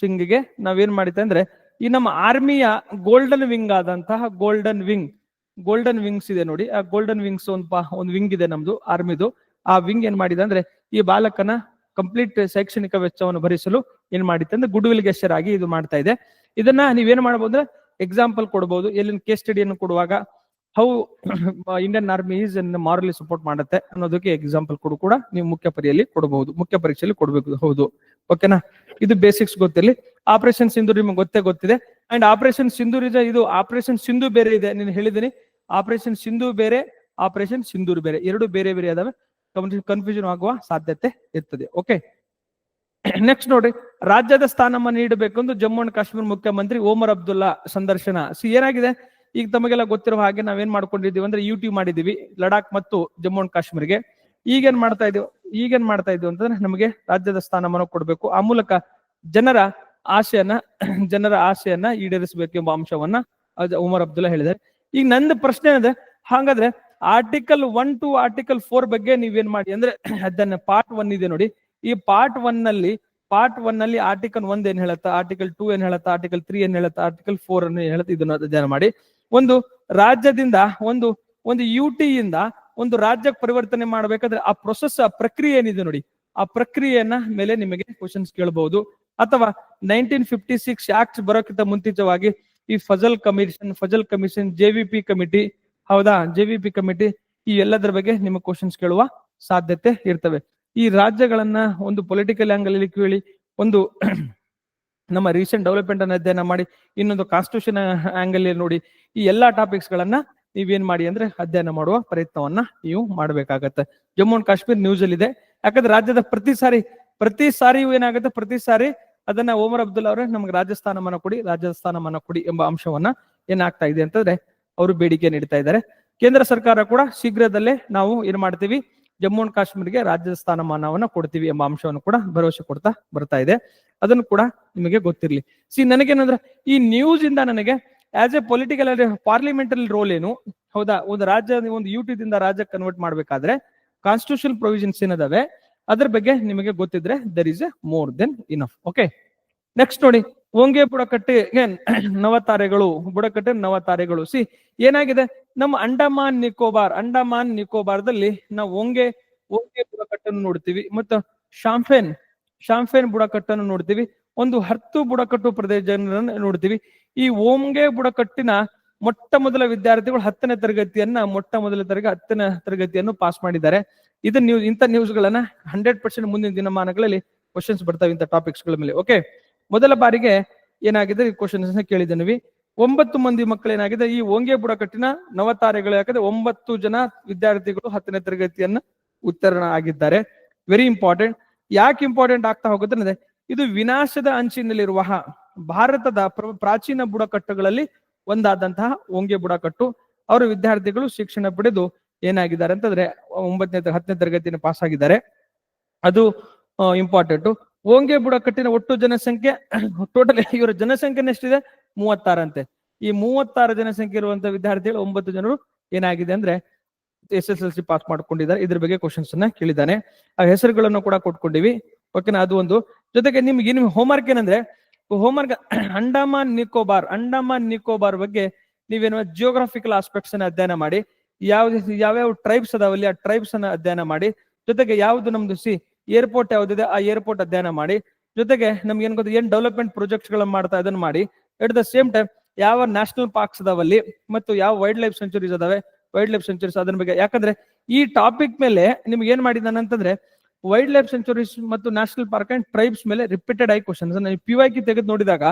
ಸಿಂಗ್ಗೆ ನಾವೇನ್ ಮಾಡಿದ್ದೆ ಅಂದ್ರೆ, ಈ ನಮ್ಮ ಆರ್ಮಿಯ ಗೋಲ್ಡನ್ ವಿಂಗ್ ಆದಂತಹ ಗೋಲ್ಡನ್ ವಿಂಗ್, ಗೋಲ್ಡನ್ ವಿಂಗ್ಸ್ ಇದೆ ನೋಡಿ. ಆ ಗೋಲ್ಡನ್ ವಿಂಗ್ಸ್ ಒಂದು ಒಂದು ವಿಂಗ್ ಇದೆ ನಮ್ದು, ಆರ್ಮಿದು. ಆ ವಿಂಗ್ ಏನ್ ಮಾಡಿದೆ ಅಂದ್ರೆ ಈ ಬಾಲಕನ ಕಂಪ್ಲೀಟ್ ಶೈಕ್ಷಣಿಕ ವೆಚ್ಚವನ್ನು ಭರಿಸಲು ಏನ್ ಮಾಡಿತ್ತು ಅಂದ್ರೆ ಗುಡ್ ವಿಲ್ ಗೆಸ್ಟರ್ ಆಗಿ ಇದು ಮಾಡ್ತಾ ಇದೆ. ಇದನ್ನ ನೀವೇನ್ ಮಾಡಬಹುದು ಎಕ್ಸಾಂಪಲ್ ಕೊಡಬಹುದು ಎಲ್ಲಿನ ಕೇಸ್ ಸ್ಟಡಿಯನ್ನು ಕೊಡುವಾಗ how Indian army is morally support ಮಾಡುತ್ತೆ ಅನ್ನೋದಕ್ಕೆ ಎಕ್ಸಾಂಪಲ್ ಕೊಡು ಕೂಡ ನೀವು ಮುಖ್ಯ ಪರೀಕ್ಷೆಯಲ್ಲಿ ಕೊಡಬಹುದು. ಮುಖ್ಯ ಪರೀಕ್ಷೆಯಲ್ಲಿ ಕೊಡಬೇಕು ಹೌದು. ಓಕೆನಾ ಇದು ಬೇಸಿಕ್ಸ್ ಗೊತ್ತಿರಲಿ. ಆಪರೇಷನ್ ಸಿಂಧೂರ್ ನಿಮ್ಗೆ ಗೊತ್ತೇ ಗೊತ್ತಿದೆ. ಅಂಡ್ ಆಪರೇಷನ್ ಸಿಂಧೂರ್ ಇದೆ ಇದು ಆಪರೇಷನ್ ಸಿಂಧು ಬೇರೆ ಇದೆ. ನೀನು ಹೇಳಿದಿನಿ. ಆಪರೇಷನ್ ಸಿಂಧು ಬೇರೆ ಆಪರೇಷನ್ ಸಿಂಧೂರ್ ಬೇರೆ. ಎರಡು ಬೇರೆ ಬೇರೆ ಅದಾವೆ ಕನ್ಫ್ಯೂಷನ್ ಆಗುವ ಸಾಧ್ಯತೆ ಇರ್ತದೆ. ಓಕೆ ನೆಕ್ಸ್ಟ್ ನೋಡಿ. ರಾಜ್ಯದ ಸ್ಥಾನಮಾನ ನೀಡಬೇಕೆಂದು ಜಮ್ಮು ಅಂಡ್ ಕಾಶ್ಮೀರ ಮುಖ್ಯಮಂತ್ರಿ ಓಮರ್ ಅಬ್ದುಲ್ಲಾ ಸಂದರ್ಶನ. ಸಿ ಏನಾಗಿದೆ? ಈಗ ತಮಗೆಲ್ಲ ಗೊತ್ತಿರುವ ಹಾಗೆ ನಾವೇನ್ ಮಾಡ್ಕೊಂಡಿದ್ದೀವಿ ಅಂದ್ರೆ ಯೂಟ್ಯೂಬ್ ಮಾಡಿದೀವಿ ಲಡಾಖ್ ಮತ್ತು ಜಮ್ಮು ಅಂಡ್ ಕಾಶ್ಮೀರ್ಗೆ. ಈಗೇನ್ ಮಾಡ್ತಾ ಇದೀವಿ ಈಗೇನ್ ಮಾಡ್ತಾ ಇದೀವಿ ಅಂತಂದ್ರೆ ನಮಗೆ ರಾಜ್ಯದ ಸ್ಥಾನಮಾನ ಕೊಡಬೇಕು. ಆ ಮೂಲಕ ಜನರ ಆಶೆಯನ್ನ ಜನರ ಆಶೆಯನ್ನ ಈಡೇರಿಸಬೇಕು ಎಂಬ ಅಂಶವನ್ನ ಉಮರ್ ಅಬ್ದುಲ್ಲಾ ಹೇಳಿದ್ದಾರೆ. ಈಗ ನಂದು ಪ್ರಶ್ನೆ ಏನಿದೆ? ಹಾಗಾದ್ರೆ article one two article four ಬಗ್ಗೆ ನೀವೇನ್ ಮಾಡಿ ಅಂದ್ರೆ ಅದನ್ನ ಪಾರ್ಟ್ ಒನ್ ಇದೆ ನೋಡಿ. ಈ ಪಾರ್ಟ್ ಒನ್ನಲ್ಲಿ ಪಾರ್ಟ್ ಒನ್ನಲ್ಲಿ ಆರ್ಟಿಕಲ್ ಒಂದ್ ಏನ್ ಹೇಳುತ್ತಾ? ಆರ್ಟಿಕಲ್ ಟೂ ಏನ್ ಹೇಳುತ್ತಾ? ಆರ್ಟಿಕಲ್ ತ್ರೀ ಏನ್ ಹೇಳುತ್ತಾ? ಆರ್ಟಿಕಲ್ ಫೋರ್ ಅನ್ನು ಹೇಳುತ್ತೆ? ಇದನ್ನು ಅಧ್ಯಯನ ಮಾಡಿ. ಒಂದು ರಾಜ್ಯದಿಂದ, ಒಂದು ಒಂದು ಯು ಇಂದ ಒಂದು ರಾಜ್ಯಕ್ಕೆ ಪರಿವರ್ತನೆ ಮಾಡ್ಬೇಕಾದ್ರೆ ಆ ಪ್ರೊಸೆಸ್ ಆ ಪ್ರಕ್ರಿಯೆ ಏನಿದೆ ನೋಡಿ. ಆ ಪ್ರಕ್ರಿಯೆಯನ್ನ ಮೇಲೆ ನಿಮಗೆ ಕ್ವಶನ್ಸ್ ಕೇಳಬಹುದು ಅಥವಾ ನೈನ್ಟೀನ್ ಫಿಫ್ಟಿ ಸಿಕ್ಸ್ ಆಕ್ಟ್ ಬರೋಕ್ಕಿಂತ ಮುಂಚಿತವಾಗಿ ಈ Fazal commission Fazal commission JVP committee ಹೌದಾ? ಜೆವಿಪಿ ಕಮಿಟಿ ಈ ಎಲ್ಲದರ ಬಗ್ಗೆ ನಿಮಗೆ ಕ್ವಶನ್ಸ್ ಕೇಳುವ ಸಾಧ್ಯತೆ ಇರ್ತವೆ. ಈ ರಾಜ್ಯಗಳನ್ನ ಒಂದು ಪೊಲಿಟಿಕಲ್ ಆಂಗಲ್ ಅಲ್ಲಿ ಕೇಳಿ, ಒಂದು ನಮ್ಮ ರೀಸೆಂಟ್ ಡೆವಲಪ್ಮೆಂಟ್ ಅನ್ನು ಅಧ್ಯಯನ ಮಾಡಿ, ಇನ್ನೊಂದು ಕಾನ್ಸ್ಟಿಟ್ಯೂಷನ್ ಆಂಗಲ್ ನೋಡಿ, ಈ ಎಲ್ಲಾ ಟಾಪಿಕ್ಸ್ ಗಳನ್ನ ನೀವೇನ್ ಮಾಡಿ ಅಂದ್ರೆ ಅಧ್ಯಯನ ಮಾಡುವ ಪ್ರಯತ್ನವನ್ನ ನೀವು ಮಾಡ್ಬೇಕಾಗತ್ತೆ. ಜಮ್ಮು ಅಂಡ್ ಕಾಶ್ಮೀರ್ ನ್ಯೂಸ್ ಅಲ್ಲಿ ಇದೆ. ಯಾಕಂದ್ರೆ ರಾಜ್ಯದ ಪ್ರತಿ ಸಾರಿ, ಪ್ರತಿ ಸಾರಿಯೂ ಏನಾಗುತ್ತೆ? ಪ್ರತಿ ಸಾರಿ ಅದನ್ನ ಓಮರ್ ಅಬ್ದುಲ್ಲಾ ಅವರೇ ನಮ್ಗೆ ರಾಜಸ್ಥಾನಮಾನ ಕೊಡಿ ರಾಜಸ್ಥಾನಮಾನ ಕೊಡಿ ಎಂಬ ಅಂಶವನ್ನ ಏನಾಗ್ತಾ ಇದೆ ಅಂತಂದ್ರೆ ಅವರು ಬೇಡಿಕೆ ನೀಡ್ತಾ ಇದ್ದಾರೆ. ಕೇಂದ್ರ ಸರ್ಕಾರ ಕೂಡ ಶೀಘ್ರದಲ್ಲೇ ನಾವು ಏನ್ ಮಾಡ್ತೀವಿ, ಜಮ್ಮು ಅಂಡ್ ಕಾಶ್ಮೀರ್ಗೆ ರಾಜ್ಯ ಸ್ಥಾನಮಾನವನ್ನು ಕೊಡ್ತೀವಿ ಎಂಬ ಅಂಶವನ್ನು ಕೂಡ ಭರವಸೆ ಕೊಡ್ತಾ ಬರ್ತಾ ಇದೆ. ಅದನ್ನು ಕೂಡ ನಿಮಗೆ ಗೊತ್ತಿರಲಿ. ಸಿ ನನಗೇನಂದ್ರೆ ಈ ನ್ಯೂಸ್ ಇಂದ ನನಗೆ as a political parliamentary role ಏನು, ಹೌದಾ, ಒಂದು ರಾಜ್ಯ, ಒಂದು ದಿಂದ ರಾಜ್ಯ ಕನ್ವರ್ಟ್ ಮಾಡ್ಬೇಕಾದ್ರೆ ಕಾನ್ಸ್ಟಿಟ್ಯೂಷನ್ ಪ್ರೊವಿಷನ್ಸ್ ಏನದಾವೆ, ಅದ್ರ ಬಗ್ಗೆ ನಿಮಗೆ ಗೊತ್ತಿದ್ರೆ there is a more than enough okay next ನೋಡಿ. ಒಂಗೆ ಬುಡಕಟ್ಟಿಗೆ ನವತಾರೆಗಳು, ಬುಡಕಟ್ಟೆ ನವತಾರೆಗಳು. ಸಿ, ಏನಾಗಿದೆ? ನಮ್ಮ ಅಂಡಮಾನ್ ನಿಕೋಬಾರ್, ಅಂಡಮಾನ್ ನಿಕೋಬಾರ್ದಲ್ಲಿ ನಾವು ಒಂಗೆ ಒಂಗೆ ಬುಡಕಟ್ಟನ್ನು ನೋಡ್ತೀವಿ. ಮತ್ತು ಶಾಂಫೇನ್ ಶಾಂಫೇನ್ ಬುಡಕಟ್ಟನ್ನು ನೋಡ್ತೀವಿ. ಒಂದು ಹತ್ತು ಬುಡಕಟ್ಟು ಪ್ರದೇಶ ನೋಡ್ತೀವಿ. ಈ ಓಂಗೆ ಬುಡಕಟ್ಟಿನ ಮೊಟ್ಟ ಮೊದಲ ವಿದ್ಯಾರ್ಥಿಗಳು ಹತ್ತನೇ ತರಗತಿಯನ್ನ ಮೊಟ್ಟ ಮೊದಲ ತರಗತಿ ಹತ್ತನೇ ತರಗತಿಯನ್ನು ಪಾಸ್ ಮಾಡಿದ್ದಾರೆ. ಇದನ್ನ ನೀವು, ಇಂಥ ನ್ಯೂಸ್ ಗಳನ್ನ ಹಂಡ್ರೆಡ್ ಪರ್ಸೆಂಟ್ ಮುಂದಿನ ದಿನಮಾನಗಳಲ್ಲಿ ಕ್ವಶನ್ಸ್ ಬರ್ತಾವೆ ಇಂಥ ಟಾಪಿಕ್ಸ್ಗಳ ಮೇಲೆ ಓಕೆ ಮೊದಲ ಬಾರಿಗೆ ಏನಾಗಿದೆ? ಈ ಕ್ವಶನ್ಸ್ ಕೇಳಿದನಿವಿ ಒಂಬತ್ತು ಮಂದಿ ಮಕ್ಕಳು ಏನಾಗಿದೆ? ಈ ಓಂಗೆ ಬುಡಕಟ್ಟಿನ ನವತಾರೆಗಳು ಯಾಕಂದ್ರೆ ಒಂಬತ್ತು ಜನ ವಿದ್ಯಾರ್ಥಿಗಳು ಹತ್ತನೇ ತರಗತಿಯನ್ನ ಉತ್ತೀರ್ಣ ಆಗಿದ್ದಾರೆ. ವೆರಿ ಇಂಪಾರ್ಟೆಂಟ್ ಯಾಕೆ ಇಂಪಾರ್ಟೆಂಟ್ ಆಗ್ತಾ ಹೋಗುತ್ತೆ ಅಂದ್ರೆ ಇದು ವಿನಾಶದ ಅಂಚಿನಲ್ಲಿರುವ ಭಾರತದ ಪ್ರ- ಪ್ರಾಚೀನ ಬುಡಕಟ್ಟುಗಳಲ್ಲಿ ಒಂದಾದಂತಹ ಓಂಗೆ ಬುಡಕಟ್ಟು ಅವರ ವಿದ್ಯಾರ್ಥಿಗಳು ಶಿಕ್ಷಣ ಪಡೆದು ಏನಾಗಿದ್ದಾರೆ ಅಂತಂದ್ರೆ, ಒಂಬತ್ತನೇ ಹತ್ತನೇ ತರಗತಿಯನ್ನು ಪಾಸ್ ಆಗಿದ್ದಾರೆ ಅದು ಇಂಪಾರ್ಟೆಂಟ್ ಓಂಗೆ ಬುಡಕಟ್ಟಿನ ಒಟ್ಟು ಜನಸಂಖ್ಯೆ ಟೋಟಲ್ ಇವರ ಜನಸಂಖ್ಯೆ ಎಷ್ಟಿದೆ? ಮೂವತ್ತಾರಂತೆ ಈ ಮೂವತ್ತಾರು ಜನಸಂಖ್ಯೆ ಇರುವಂತಹ ವಿದ್ಯಾರ್ಥಿಗಳು ಒಂಬತ್ತು ಜನರು ಏನಾಗಿದೆ ಅಂದ್ರೆ S S L C pass ಮಾಡ್ಕೊಂಡಿದ್ದಾರೆ. ಇದ್ರ ಬಗ್ಗೆ ಕ್ವಶನ್ಸ್ ಅನ್ನ ಕೇಳಿದ್ದಾನೆ. ಆ ಹೆಸರುಗಳನ್ನು ಕೂಡ ಕೊಟ್ಕೊಂಡಿವಿ. ಓಕೆನಾ ಅದು ಒಂದು. ಜೊತೆಗೆ ನಿಮ್ಗೆ ನಿಮ್ ಹೋಮ್ವರ್ಕ್ ಏನಂದ್ರೆ ಹೋಮ್ವರ್ಕ್ ಅಂಡಮಾನ್ ನಿಕೋಬಾರ್ ಅಂಡಮಾನ್ ನಿಕೋಬಾರ್ ಬಗ್ಗೆ ನೀವೇನು ಜಿಯೋಗ್ರಾಫಿಕಲ್ ಆಸ್ಪೆಕ್ಟ್ಸ್ ಅನ್ನ ಅಧ್ಯಯನ ಮಾಡಿ, ಯಾವ್ದು, ಯಾವ್ಯಾವ ಟ್ರೈಬ್ಸ್ ಅದಾವಲ್ಲಿ ಆ ಟ್ರೈಬ್ಸ್ ಅನ್ನ ಅಧ್ಯಯನ ಮಾಡಿ, ಜೊತೆಗೆ ಯಾವ್ದು ನಮ್ದು ಸಿ ಏರ್ಪೋರ್ಟ್ ಯಾವ್ದಿದೆ, ಆ ಏರ್ಪೋರ್ಟ್ ಅಧ್ಯಯನ ಮಾಡಿ. ಜೊತೆಗೆ ನಮ್ಗೆ ಏನ್ ಗೊತ್ತಾ, ಏನ್ ಡೆವಲಪ್ಮೆಂಟ್ ಪ್ರಾಜೆಕ್ಟ್ಸ್ ಗಳನ್ನ ಮಾಡ್ತಾ ಇದನ್ನ ಮಾಡಿ. ಎಟ್ ದ ಸೇಮ್ ಟೈಮ್ ಯಾವ ನ್ಯಾಷನಲ್ ಪಾರ್ಕ್ಸ್ ಅದಾವಲ್ಲಿ ಮತ್ತು ಯಾವ ವೈಲ್ಡ್ ಲೈಫ್ ಸೆಂಚುರೀಸ್ ಅದಾವೆ ವೈಲ್ಡ್ ಲೈಫ್ ಸೆಂಚುರೀಸ್ ಅದನ್ನ ಬಗ್ಗೆ. ಯಾಕಂದ್ರೆ ಈ ಟಾಪಿಕ್ ಮೇಲೆ ನಿಮ್ಗೆ ಏನ್ ಮಾಡಿದಾನೆ ಅಂತಂದ್ರೆ ವೈಲ್ಡ್ ಲೈಫ್ ಸೆಂಚುರೀಸ್ ಮತ್ತು ನ್ಯಾಷನಲ್ ಪಾರ್ಕ್ ಅಂಡ್ ಟ್ರೈಬ್ಸ್ ಮೇಲೆ ರಿಪೀಟೆಡ್ ಆಗಿ ಕ್ವಶನ್ಸ್ ನೀವು ಪಿ ವೈ ಕಿ ತೆಗೆದು ನೋಡಿದಾಗ,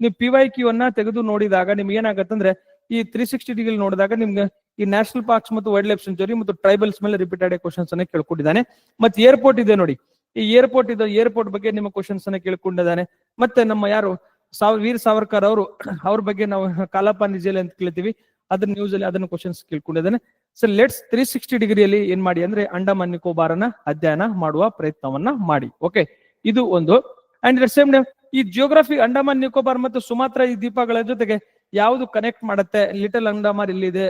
ನೀವು ಪಿ ವೈ ಕ್ಯೂ ಅನ್ನ ತೆಗೆದು ನೋಡಿದಾಗ ನಿಮ್ಗೆ ಏನಾಗತ್ತಂದ್ರೆ ಈ ತ್ರೀ ಸಿಕ್ಸ್ಟಿ ಡಿಗ್ರಿ ನೋಡಿದಾಗ ನಿಮ್ಗೆ ಈ ನ್ಯಾಷನಲ್ ಪಾರ್ಕ್ಸ್ ಮತ್ತು ವೈಲ್ಡ್ ಲೈಫ್ ಸೆಂಚುರಿ ಮತ್ತು ಟ್ರೈಬಲ್ಸ್ ಮೇಲೆ ರಿಪೀಟ್ ಆಗಿ ಕ್ವಶನ್ಸ್ ಅನ್ನ ಕೇಳ್ಕೊಂಡಿದ್ದಾನೆ. ಮತ್ತೆ ಏರ್ಪೋರ್ಟ್ ಇದೆ ನೋಡಿ. ಈ ಏರ್ಪೋರ್ಟ್ ಇದೆ ಏರ್ಪೋರ್ಟ್ ಬಗ್ಗೆ ನಿಮ್ಮ ಕ್ವಶನ್ಸ್ ಅನ್ನ ಕೇಳ್ಕೊಂಡಿದ್ದಾನೆ. ಮತ್ತೆ ನಮ್ಮ ಯಾರು ಸಾವ್, ವೀರ್ ಸಾವರ್ಕರ್ ಅವರು ಅವ್ರ ಬಗ್ಗೆ ನಾವು ಕಾಲಪ್ಪ ಜೈಲ್ ಅಂತ ಕೇಳ್ತೀವಿ. ಅದ್ರ ನ್ಯೂಸ್ ಅಲ್ಲಿ ಅದನ್ನ ಕ್ವಶನ್ಸ್ ಕೇಳ್ಕೊಂಡಿದ್ದಾನೆ. ಸರ್ ಲೆಟ್ಸ್ ತ್ರೀ ಸಿಕ್ಸ್ಟಿ ಡಿಗ್ರಿಯಲ್ಲಿ ಏನ್ ಮಾಡಿ ಅಂದ್ರೆ ಅಂಡಮಾನ್ ನಿಕೋಬಾರ್ ನಿಕೋಬಾರನ ಅಧ್ಯಯನ ಮಾಡುವ ಪ್ರಯತ್ನವನ್ನ ಮಾಡಿ. ಓಕೆ ಇದು ಒಂದು. ಅಂಡ್ ಸೇಮ್ ಈ ಜಿಯೋಗ್ರಫಿ ಅಂಡಮಾನ್ ನಿಕೋಬಾರ್ ಮತ್ತು ಸುಮಾತ್ರ ಈ ದ್ವೀಪಗಳ ಜೊತೆಗೆ ಯಾವುದು ಕನೆಕ್ಟ್ ಮಾಡುತ್ತೆ? ಲಿಟಲ್ ಅಂಡಮಾನ್ ಎಲ್ಲಿದೆ?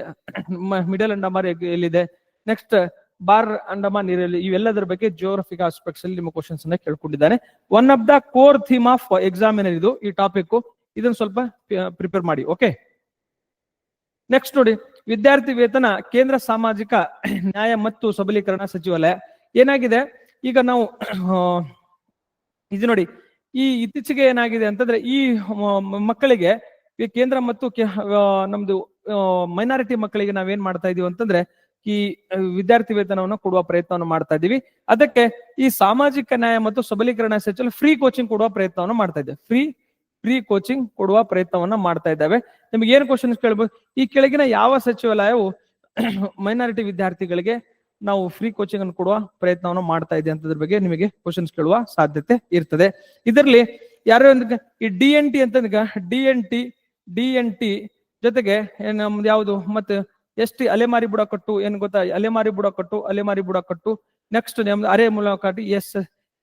ಮಿಡಲ್ ಅಂಡಮಾನ್ ಎಲ್ಲಿದೆ? ನೆಕ್ಸ್ಟ್ ಬಾರ್ ಅಂಡಮಾನ್ ಇರಲಿ, ಇವೆಲ್ಲದರ ಬಗ್ಗೆ ಜಿಯೋಗ್ರಫಿಕ್ ಆಸ್ಪೆಕ್ಟ್ಸ್ ಅಲ್ಲಿ ನಿಮ್ಮ ಕ್ವಶನ್ಸ್ ಅನ್ನ ಕೇಳ್ಕೊಂಡಿದ್ದಾನೆ. One of the core theme of examiner ಇದು ಈ ಟಾಪಿಕ್ ಇದನ್ನ ಸ್ವಲ್ಪ ಪ್ರಿಪೇರ್ ಮಾಡಿ ಓಕೆ ನೆಕ್ಸ್ಟ್ ನೋಡಿ, ವಿದ್ಯಾರ್ಥಿ ವೇತನ, ಕೇಂದ್ರ ಸಾಮಾಜಿಕ ನ್ಯಾಯ ಮತ್ತು ಸಬಲೀಕರಣ ಸಚಿವಾಲಯ. ಏನಾಗಿದೆ? ಈಗ ನಾವು ಇದು ನೋಡಿ, ಈ ಇತ್ತೀಚೆಗೆ ಏನಾಗಿದೆ ಅಂತಂದ್ರೆ, ಈ ಮಕ್ಕಳಿಗೆ ಈ ಕೇಂದ್ರ ಮತ್ತು ನಮ್ದು ಮೈನಾರಿಟಿ ಮಕ್ಕಳಿಗೆ ನಾವೇನ್ ಮಾಡ್ತಾ ಇದೀವಿ ಅಂತಂದ್ರೆ, ಈ ವಿದ್ಯಾರ್ಥಿ ವೇತನವನ್ನು ಕೊಡುವ ಪ್ರಯತ್ನವನ್ನು ಮಾಡ್ತಾ ಇದೀವಿ. ಅದಕ್ಕೆ ಈ ಸಾಮಾಜಿಕ ನ್ಯಾಯ ಮತ್ತು ಸಬಲೀಕರಣ ಸಚಿವರು ಫ್ರೀ ಕೋಚಿಂಗ್ ಕೊಡುವ ಪ್ರಯತ್ನವನ್ನು ಮಾಡ್ತಾ ಇದ್ದೇವೆ. ಫ್ರೀ ಫ್ರೀ ಕೋಚಿಂಗ್ ಕೊಡುವ ಪ್ರಯತ್ನವನ್ನ ಮಾಡ್ತಾ ಇದ್ದಾವೆ. ನಿಮ್ಗೆ ಏನ್ ಕ್ವಶನ್ ಕೇಳ್ಬೋದು? ಈ ಕೆಳಗಿನ ಯಾವ ಸಚಿವಾಲಯವು ಮೈನಾರಿಟಿ ವಿದ್ಯಾರ್ಥಿಗಳಿಗೆ ನಾವು ಫ್ರೀ ಕೋಚಿಂಗ್ ಅನ್ನು ಕೊಡುವ ಪ್ರಯತ್ನವನ್ನು ಮಾಡ್ತಾ ಇದೆ ಅಂತದ್ರ ಬಗ್ಗೆ ನಿಮಗೆ ಕ್ವಶನ್ಸ್ ಕೇಳುವ ಸಾಧ್ಯತೆ ಇರ್ತದೆ. ಇದರಲ್ಲಿ ಯಾರೋ ಈ ಡಿ ಎನ್ ಟಿ ಅಂತ D N T D N T ಜೊತೆಗೆ ನಮ್ದು ಯಾವುದು? ಮತ್ತೆ ಎಸ್ ಟಿ ಅಲೆಮಾರಿ ಬುಡಕಟ್ಟು, ಏನ್ ಗೊತ್ತಾ? ಅಲೆಮಾರಿ ಬುಡಕಟ್ಟು ಅಲೆಮಾರಿ ಬುಡಕಟ್ಟು. ನೆಕ್ಸ್ಟ್ ನಮ್ದು ಅರೆ ಮೂಲಕಾಟಿ ಎಸ್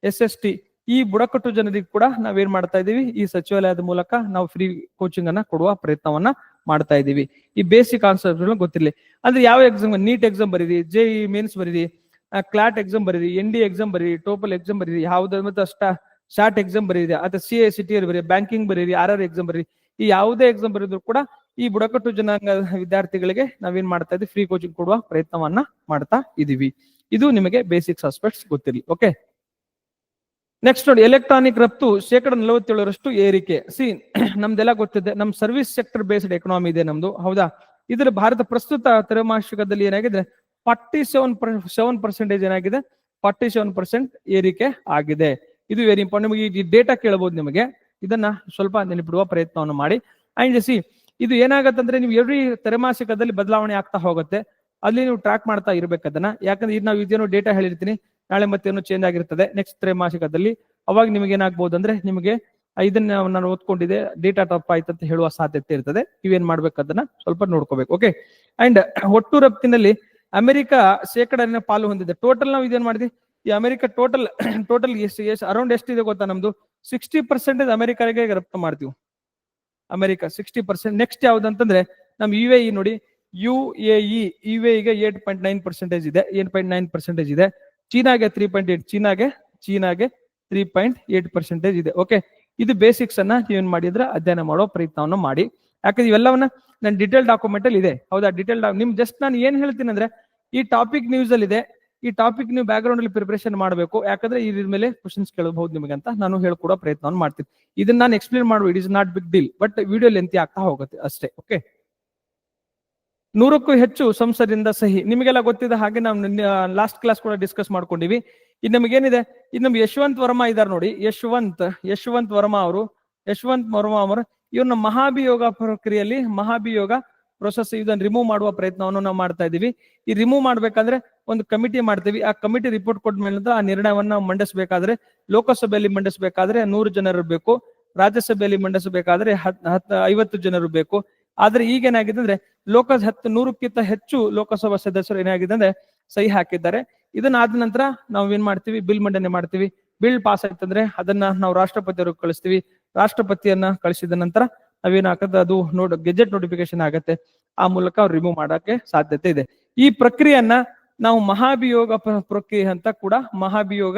ಎಸ್ ಎಸ್ ಟಿ ಈ ಬುಡಕಟ್ಟು ಜನರಿಗೆ ಕೂಡ ನಾವೇನ್ ಮಾಡ್ತಾ ಇದೀವಿ? ಈ ಸಚಿವಾಲಯದ ಮೂಲಕ ನಾವು ಫ್ರೀ ಕೋಚಿಂಗ್ ಅನ್ನ ಕೊಡುವ ಪ್ರಯತ್ನವನ್ನ ಮಾಡ್ತಾ ಇದೀವಿ. ಈ ಬೇಸಿಕ್ ಕಾನ್ಸೆಪ್ಟ್ ಗೊತ್ತಿರಲಿ. ಅಂದ್ರೆ ಯಾವ ಎಕ್ಸಾಮ್ ನೀಟ್ ಎಕ್ಸಾಮ್ ಬರೀರಿ ಜೆ ಇ ಮೇನ್ಸ್ ಬರೀರಿ ಕ್ಲಾಟ್ ಎಕ್ಸಾಮ್ ಬರೀರಿ ಎನ್ ಡಿ ಎಕ್ಸಾಮ್ ಬರೀರಿ ಟೋಪಲ್ ಎಕ್ಸಾಮ್ ಬರೀರಿ, ಯಾವ್ದು ಮತ್ತೆ ಶಾರ್ಟ್ ಎಕ್ಸಾಮ್ ಬರೀರಿ ಅಥವಾ ಸಿ ಎ ಸಿ ಟಿ ಬರೀರಿ ಬ್ಯಾಂಕಿಂಗ್ ಬರೀರಿ ಆರ್ ಆರ್ ಎಕ್ಸಾಮ್ ಬರೀರಿ. ಈ ಯಾವುದೇ ಎಕ್ಸಾಮ್ ಬರೆದ್ರು ಕೂಡ ಈ ಬುಡಕಟ್ಟು ಜನಾಂಗ ವಿದ್ಯಾರ್ಥಿಗಳಿಗೆ ನಾವೇನ್ ಮಾಡ್ತಾ ಇದ್ದೀವಿ ಫ್ರೀ ಕೋಚಿಂಗ್ ಕೊಡುವ ಪ್ರಯತ್ನವನ್ನ ಮಾಡ್ತಾ ಇದೀವಿ. ಇದು ನಿಮಗೆ ಬೇಸಿಕ್ ಆಸ್ಪೆಕ್ಟ್ಸ್ ಗೊತ್ತಿರಲಿ ಓಕೆ ನೆಕ್ಸ್ಟ್ ನೋಡಿ ಎಲೆಕ್ಟ್ರಾನಿಕ್ ರಫ್ತು ಶೇಕಡ ನಲವತ್ತೇಳರಷ್ಟು ಏರಿಕೆ. ಸಿ ನಮ್ದೆಲ್ಲ ಗೊತ್ತಿದೆ, ನಮ್ ಸರ್ವಿಸ್ ಸೆಕ್ಟರ್ ಬೇಸ್ಡ್ ಎಕನಾಮಿ ಇದೆ ನಮ್ದು, ಹೌದಾ? ಇದ್ರ ಭಾರತ ಪ್ರಸ್ತುತ ತ್ರೈಮಾಸಿಕದಲ್ಲಿ ಏನಾಗಿದೆ? ಫಾರ್ಟಿ ಸೆವೆನ್ ಸೆವೆನ್ ಪರ್ಸೆಂಟೇಜ್ ಏನಾಗಿದೆ? ಫಾರ್ಟಿ ಸೆವೆನ್ ಪರ್ಸೆಂಟ್ ಏರಿಕೆ ಆಗಿದೆ. ಇದು ವೆರಿ ಇಂಪಾರ್ಟೆಂಟ್ ನಿಮಗೆ ಈ ಡೇಟಾ ಕೇಳಬಹುದು ನಿಮಗೆ. ಇದನ್ನ ಸ್ವಲ್ಪ ನೆನಪಿಡುವ ಪ್ರಯತ್ನವನ್ನು ಮಾಡಿ. ಅಂಡ್ ಸಿ ಇದು ಏನಾಗತ್ತಂದ್ರೆ ನೀವು ಎವ್ರಿ ತ್ರೈಮಾಸಿಕದಲ್ಲಿ ಬದಲಾವಣೆ ಆಗ್ತಾ ಹೋಗುತ್ತೆ. ಅಲ್ಲಿ ನೀವು ಟ್ರ್ಯಾಕ್ ಮಾಡ್ತಾ ಇರ್ಬೇಕು ಅದನ್ನ. ಯಾಕಂದ್ರೆ ಇದು ನಾವು ಇದೇನೋ ಡೇಟಾ ಹೇಳಿರ್ತೀನಿ. ನಾಳೆ ಮತ್ತೇನೋ ಚೇಂಜ್ ಆಗಿರ್ತದೆ ನೆಕ್ಸ್ಟ್ ತ್ರೈಮಾಸಿಕದಲ್ಲಿ. ಅವಾಗ ನಿಮಗೆ ಏನಾಗ್ಬೋದು ಅಂದ್ರೆ ನಿಮಗೆ ಇದನ್ನ ನಾನು ಓದ್ಕೊಂಡಿದೆ ಡೇಟಾ ಟಪ್ ಆಯ್ತು ಅಂತ ಹೇಳುವ ಸಾಧ್ಯತೆ ಇರ್ತದೆ. ನೀವೇನ್ ಮಾಡ್ಬೇಕು ಅದನ್ನ? ಸ್ವಲ್ಪ ನೋಡ್ಕೋಬೇಕು ಓಕೆ ಅಂಡ್ ಒಟ್ಟು ರಫ್ತಿನಲ್ಲಿ ಅಮೆರಿಕ ಶೇಕಡನ ಪಾಲು ಹೊಂದಿದೆ. ಟೋಟಲ್ ನಾವು ಇದೇನ್ ಮಾಡಿದ್ವಿ? ಈ ಅಮೆರಿಕ ಟೋಟಲ್ ಟೋಟಲ್ ಎಷ್ಟು ಎಷ್ಟು ಅರೌಂಡ್ ಎಷ್ಟಿದೆ ಗೊತ್ತಾ ನಮ್ದು? ಸಿಕ್ಸ್ಟಿ ಪರ್ಸೆಂಟೇಜ್ ಅಮೆರಿಕಾಗೆ ರಫ್ತು ಮಾಡ್ತೀವಿ. ಅಮೆರಿಕಾ ಸಿಕ್ಸ್ಟಿ ಪರ್ಸೆಂಟ್ ನೆಕ್ಸ್ಟ್ ಯಾವ್ದಂತಂದ್ರೆ ನಮ್ ಯು ಎ ಇ ನೋಡಿ U A E U A ಗೆ ಏಟ್ ಪಾಯಿಂಟ್ ನೈನ್ ಪರ್ಸೆಂಟೇಜ್ ಇದೆ ಏಟ್ ಪಾಯಿಂಟ್ ನೈನ್ ಪರ್ಸೆಂಟೇಜ್ ಇದೆ. ಚೀನಾಗೆ ತ್ರೀ ಪಾಯಿಂಟ್ ಏಟ್ ಚೀನಾಗೆ ಚೀನಾಗೆ ತ್ರೀ ಪಾಯಿಂಟ್ ಏಟ್ ಪರ್ಸೆಂಟೇಜ್ ಇದೆ. ಓಕೆ ಇದು ಬೇಸಿಕ್ಸ್ ಅನ್ನ ನೀವೇನ್ ಮಾಡಿದ್ರೆ ಅಧ್ಯಯನ ಮಾಡೋ ಪ್ರಯತ್ನವನ್ನು ಮಾಡಿ. ಯಾಕಂದ್ರೆ ಇವೆಲ್ಲವನ್ನ ನನ್ನ ಡಿಟೇಲ್ ಡಾಕ್ಯುಮೆಂಟ್ ಅಲ್ಲಿ ಇದೆ. ಹೌದಾ? ಡಿಟೇಲ್ ನಿಮ್ ಜಸ್ಟ್ ನಾನು ಏನ್ ಹೇಳ್ತೀನಿ ಅಂದ್ರೆ ಈ ಟಾಪಿಕ್ ನ್ಯೂಸ್ ಅಲ್ಲಿ ಇದೆ ಈ ಟಾಪಿಕ್ ನೀವು ಬ್ಯಾಕ್ ಗ್ರೌಂಡ್ ಅಲ್ಲಿ ಪ್ರಿಪರೇಷನ್ ಮಾಡಬೇಕು. ಯಾಕಂದ್ರೆ ಇದ್ರ ಮೇಲೆ ಕ್ವಶನ್ಸ್ ಕೇಳಬಹುದು ನಿಮಗೆ ಅಂತ ನಾನು ಹೇಳ್ಕೊಡೋ ಪ್ರಯತ್ನವನ್ನು ಮಾಡ್ತೀನಿ. ಇದನ್ನ ನಾನು ಎಕ್ಸ್ಪ್ಲೇನ್ ಮಾಡುವ it is not big deal but video lengthy ಆಗ್ತಾ ಹೋಗುತ್ತೆ ಅಷ್ಟೇ ಓಕೆ ನೂರಕ್ಕೂ ಹೆಚ್ಚು ಸಂಸದಿಂದ ಸಹಿ. ನಿಮಗೆಲ್ಲ ಗೊತ್ತಿದೆ ಹಾಗೆ ನಾವು ಲಾಸ್ಟ್ ಕ್ಲಾಸ್ ಕೂಡ ಡಿಸ್ಕಸ್ ಮಾಡ್ಕೊಂಡಿವಿ. ಇದು ನಮಗೇನಿದೆ? ಇದು ನಮ್ಗೆ ಯಶವಂತ್ ವರ್ಮಾ ಇದಾರೆ ನೋಡಿ. ಯಶವಂತ್ ಯಶವಂತ್ ವರ್ಮಾ ಅವರು, ಯಶವಂತ್ ವರ್ಮಾ ಅವರು ಇವ್ರನ್ನ ಮಹಾಭಿಯೋಗ ಪ್ರಕ್ರಿಯೆಯಲ್ಲಿ ಮಹಾಭಿಯೋಗ ಪ್ರೊಸೆಸ್ ಇದನ್ನ ರಿಮೂವ್ ಮಾಡುವ ಪ್ರಯತ್ನವನ್ನು ನಾವು ಮಾಡ್ತಾ ಇದೀವಿ ಈ ರಿಮೂವ್ ಮಾಡಬೇಕಾದ್ರೆ ಒಂದು ಕಮಿಟಿ ಮಾಡ್ತೀವಿ. ಆ ಕಮಿಟಿ ರಿಪೋರ್ಟ್ ಕೊಟ್ಟ ಮೇಲೆ ಆ ನಿರ್ಣಯವನ್ನ ಮಂಡಿಸಬೇಕಾದ್ರೆ ಲೋಕಸಭೆಯಲ್ಲಿ ಮಂಡಿಸಬೇಕಾದ್ರೆ ನೂರು ಜನರು ಬೇಕು. ರಾಜ್ಯಸಭೆಯಲ್ಲಿ ಮಂಡಿಸಬೇಕಾದ್ರೆ ಹತ್ ಐವತ್ತು ಜನರು ಬೇಕು. ಆದ್ರೆ ಈಗ ಏನಾಗಿದೆ ಅಂದ್ರೆ ಲೋಕ, ಹತ್ತು, ನೂರಕ್ಕಿಂತ ಹೆಚ್ಚು ಲೋಕಸಭಾ ಸದಸ್ಯರು ಏನಾಗಿದೆ ಅಂದ್ರೆ ಸಹಿ ಹಾಕಿದ್ದಾರೆ. ಇದನ್ನ ಆದ ನಂತರ ನಾವು ಏನ್ ಮಾಡ್ತೀವಿ? ಬಿಲ್ ಮಂಡನೆ ಮಾಡ್ತೀವಿ. ಬಿಲ್ ಪಾಸ್ ಆಯ್ತಂದ್ರೆ ಅದನ್ನ ನಾವು ರಾಷ್ಟ್ರಪತಿಯವ್ರಿಗೆ ಕಳಿಸ್ತೀವಿ. ರಾಷ್ಟ್ರಪತಿಯನ್ನ ಕಳಿಸಿದ ನಂತರ ನಾವೇನಾಗತ್ತೆ ಅದು ನೋಡ್ ಗೆಜೆಟ್ ನೋಟಿಫಿಕೇಶನ್ ಆಗತ್ತೆ, ಆ ಮೂಲಕ ಅವ್ರು ರಿಮೂವ್ ಮಾಡಕ್ಕೆ ಸಾಧ್ಯತೆ ಇದೆ. ಈ ಪ್ರಕ್ರಿಯೆಯನ್ನ ನಾವು ಮಹಾಭಿಯೋಗ ಪ್ರ- ಪ್ರಕ್ರಿಯೆ ಅಂತ ಕೂಡ ಮಹಾಭಿಯೋಗ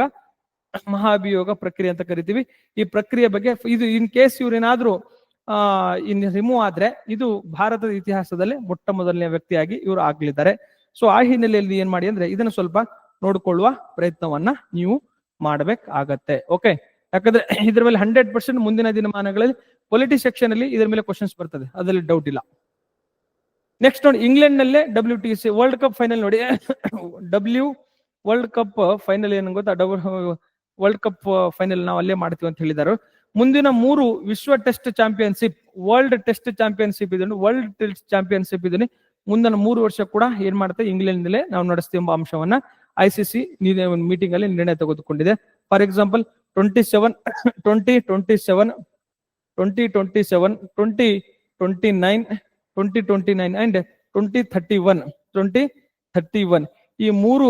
ಮಹಾಭಿಯೋಗ ಪ್ರಕ್ರಿಯೆ ಅಂತ ಕರಿತೀವಿ. ಈ ಪ್ರಕ್ರಿಯೆ ಬಗ್ಗೆ ಇದು ಇನ್ ಕೇಸ್ ಇವ್ರೇನಾದ್ರೂ, ಆ, ಇನ್ ರಿಮೂವ್ ಆದ್ರೆ ಇದು ಭಾರತದ ಇತಿಹಾಸದಲ್ಲಿ ಮೊಟ್ಟ ಮೊದಲನೇ ವ್ಯಕ್ತಿಯಾಗಿ ಇವರು ಆಗ್ಲಿದ್ದಾರೆ. ಸೊ ಆ ಹಿನ್ನೆಲೆಯಲ್ಲಿ ಏನ್ ಮಾಡಿ ಅಂದ್ರೆ ಇದನ್ನ ಸ್ವಲ್ಪ ನೋಡ್ಕೊಳ್ಳುವ ಪ್ರಯತ್ನವನ್ನ ನೀವು ಮಾಡ್ಬೇಕಾಗತ್ತೆ. ಓಕೆ ಯಾಕಂದ್ರೆ ಇದ್ರ ಮೇಲೆ ಹಂಡ್ರೆಡ್ ಪರ್ಸೆಂಟ್ ಮುಂದಿನ ದಿನಮಾನಗಳಲ್ಲಿ ಪೊಲಿಟಿ ಸೆಕ್ಷನ್ ಅಲ್ಲಿ ಇದ್ರ ಮೇಲೆ ಕ್ವಶನ್ಸ್ ಬರ್ತದೆ. ಅದರಲ್ಲಿ ಡೌಟ್ ಇಲ್ಲ. ನೆಕ್ಸ್ಟ್ ನೋಡಿ ಇಂಗ್ಲೆಂಡ್ ನಲ್ಲೇ W T C world cup final ನೋಡಿ. ಡಬ್ಲ್ಯೂ ವರ್ಲ್ಡ್ ಕಪ್ ಫೈನಲ್ ಏನು ಗೊತ್ತಾ? ವರ್ಲ್ಡ್ ಕಪ್ ಫೈನಲ್ ನಾವು ಅಲ್ಲೇ ಮಾಡ್ತೀವಿ ಅಂತ ಹೇಳಿದಾರೆ. ಮುಂದಿನ ಮೂರು ವಿಶ್ವ test championship world test championship ಇದನ್ನು ವರ್ಲ್ಡ್ ಟೆಸ್ಟ್ ಚಾಂಪಿಯನ್ಶಿಪ್ ಇದನ್ನು ಮುಂದಿನ ಮೂರು ವರ್ಷ ಕೂಡ ಏನ್ ಮಾಡುತ್ತೆ? ಇಂಗ್ಲೆಂಡ್ ನಲ್ಲೇ ನಾವು ನಡೆಸ್ತೀವಿ ಎಂಬ ಅಂಶವನ್ನ ಐಸಿಸಿ ಮೀಟಿಂಗ್ ಅಲ್ಲಿ ನಿರ್ಣಯ ತೆಗೆದುಕೊಂಡಿದೆ. For example twenty seven twenty twenty seven twenty twenty seven twenty twenty nine twenty twenty nine and twenty thirty one twenty thirty one ಈ ಮೂರು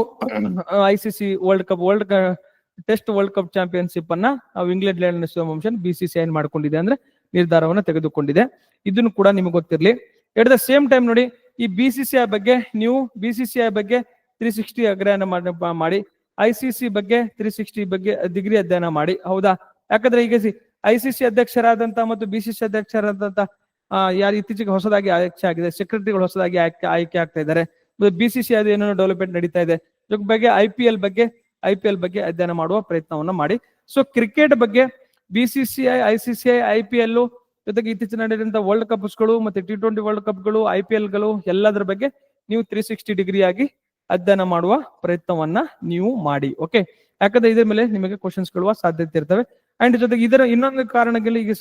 I C C world cup world test world cup championship ಅನ್ನ ನಾವು ಇಂಗ್ಲೆಂಡ್ ಅಂಶ ಬಿ ಸಿ ಸಿ ಐನ್ ಮಾಡ್ಕೊಂಡಿದೆ ಅಂದ್ರೆ ನಿರ್ಧಾರವನ್ನು ತೆಗೆದುಕೊಂಡಿದೆ. ಇದನ್ನು ಕೂಡ ನಿಮಗೆ ಗೊತ್ತಿರಲಿ. ಎಟ್ ದ ಸೇಮ್ ಟೈಮ್ ನೋಡಿ, ಈ ಬಿ ಸಿ ಸಿ ಐ ಬಗ್ಗೆ, ನೀವು ಬಿ ಸಿ ಸಿ ಐ ಬಗ್ಗೆ ತ್ರೀ ಸಿಕ್ಸ್ಟಿ ಅಧ್ಯಯನ ಮಾಡಿ ಐ ಸಿ ಸಿ ಬಗ್ಗೆ ತ್ರೀ ಸಿಕ್ಸ್ಟಿ ಬಗ್ಗೆ ಡಿಗ್ರಿ ಅಧ್ಯಯನ ಮಾಡಿ. ಹೌದಾ? ಯಾಕಂದ್ರೆ ಈಗ ಐ ಸಿ ಸಿ ಅಧ್ಯಕ್ಷರಾದಂತ ಮತ್ತು ಬಿ ಸಿ ಸಿ ಅಧ್ಯಕ್ಷರಾದಂತ ಯಾರು ಇತ್ತೀಚೆಗೆ ಹೊಸದಾಗಿ ಆಯ್ಕೆ ಆಗಿದೆ, ಸೆಕ್ರೆಟರಿಗಳು ಹೊಸದಾಗಿ ಆಯ್ಕೆ ಆಯ್ಕೆ ಆಗ್ತಾ ಇದ್ದಾರೆ. ಬಿ ಸಿ ಸಿ ಅದು ಏನೇನೋ ಡೆವಲಪ್ಮೆಂಟ್ ನಡೀತಾ ಇದೆ. ಇದ್ರ ಬಗ್ಗೆ ಐ ಪಿ ಎಲ್ ಬಗ್ಗೆ, ಐ ಪಿ ಎಲ್ ಬಗ್ಗೆ ಅಧ್ಯಯನ ಮಾಡುವ ಪ್ರಯತ್ನವನ್ನ ಮಾಡಿ. ಸೊ ಕ್ರಿಕೆಟ್ ಬಗ್ಗೆ B C C I I C C I I P L ಜೊತೆಗೆ ಇತ್ತೀಚೆಗೆ ನಡೆದಂತ ವರ್ಲ್ಡ್ ಕಪ್ಸ್ಗಳು ಮತ್ತೆ ಟಿ ಟ್ವೆಂಟಿ ವರ್ಲ್ಡ್ ಕಪ್ಗಳು ಐ ಪಿ ಎಲ್ಗಳು ಎಲ್ಲದರ ಬಗ್ಗೆ ನೀವು ತ್ರೀ ಸಿಕ್ಸ್ಟಿ ಡಿಗ್ರಿ ಆಗಿ ಅಧ್ಯಯನ ಮಾಡುವ ಪ್ರಯತ್ನವನ್ನ ನೀವು ಮಾಡಿ ಓಕೆ ಯಾಕಂದ್ರೆ ಇದ್ರ ಮೇಲೆ ನಿಮಗೆ ಕ್ವಶನ್ಸ್ ಕೇಳುವ ಸಾಧ್ಯತೆ ಇರ್ತವೆ. ಅಂಡ್ ಜೊತೆಗೆ ಇದರ ಇನ್ನೊಂದು ಕಾರಣಗಳು ಈಗ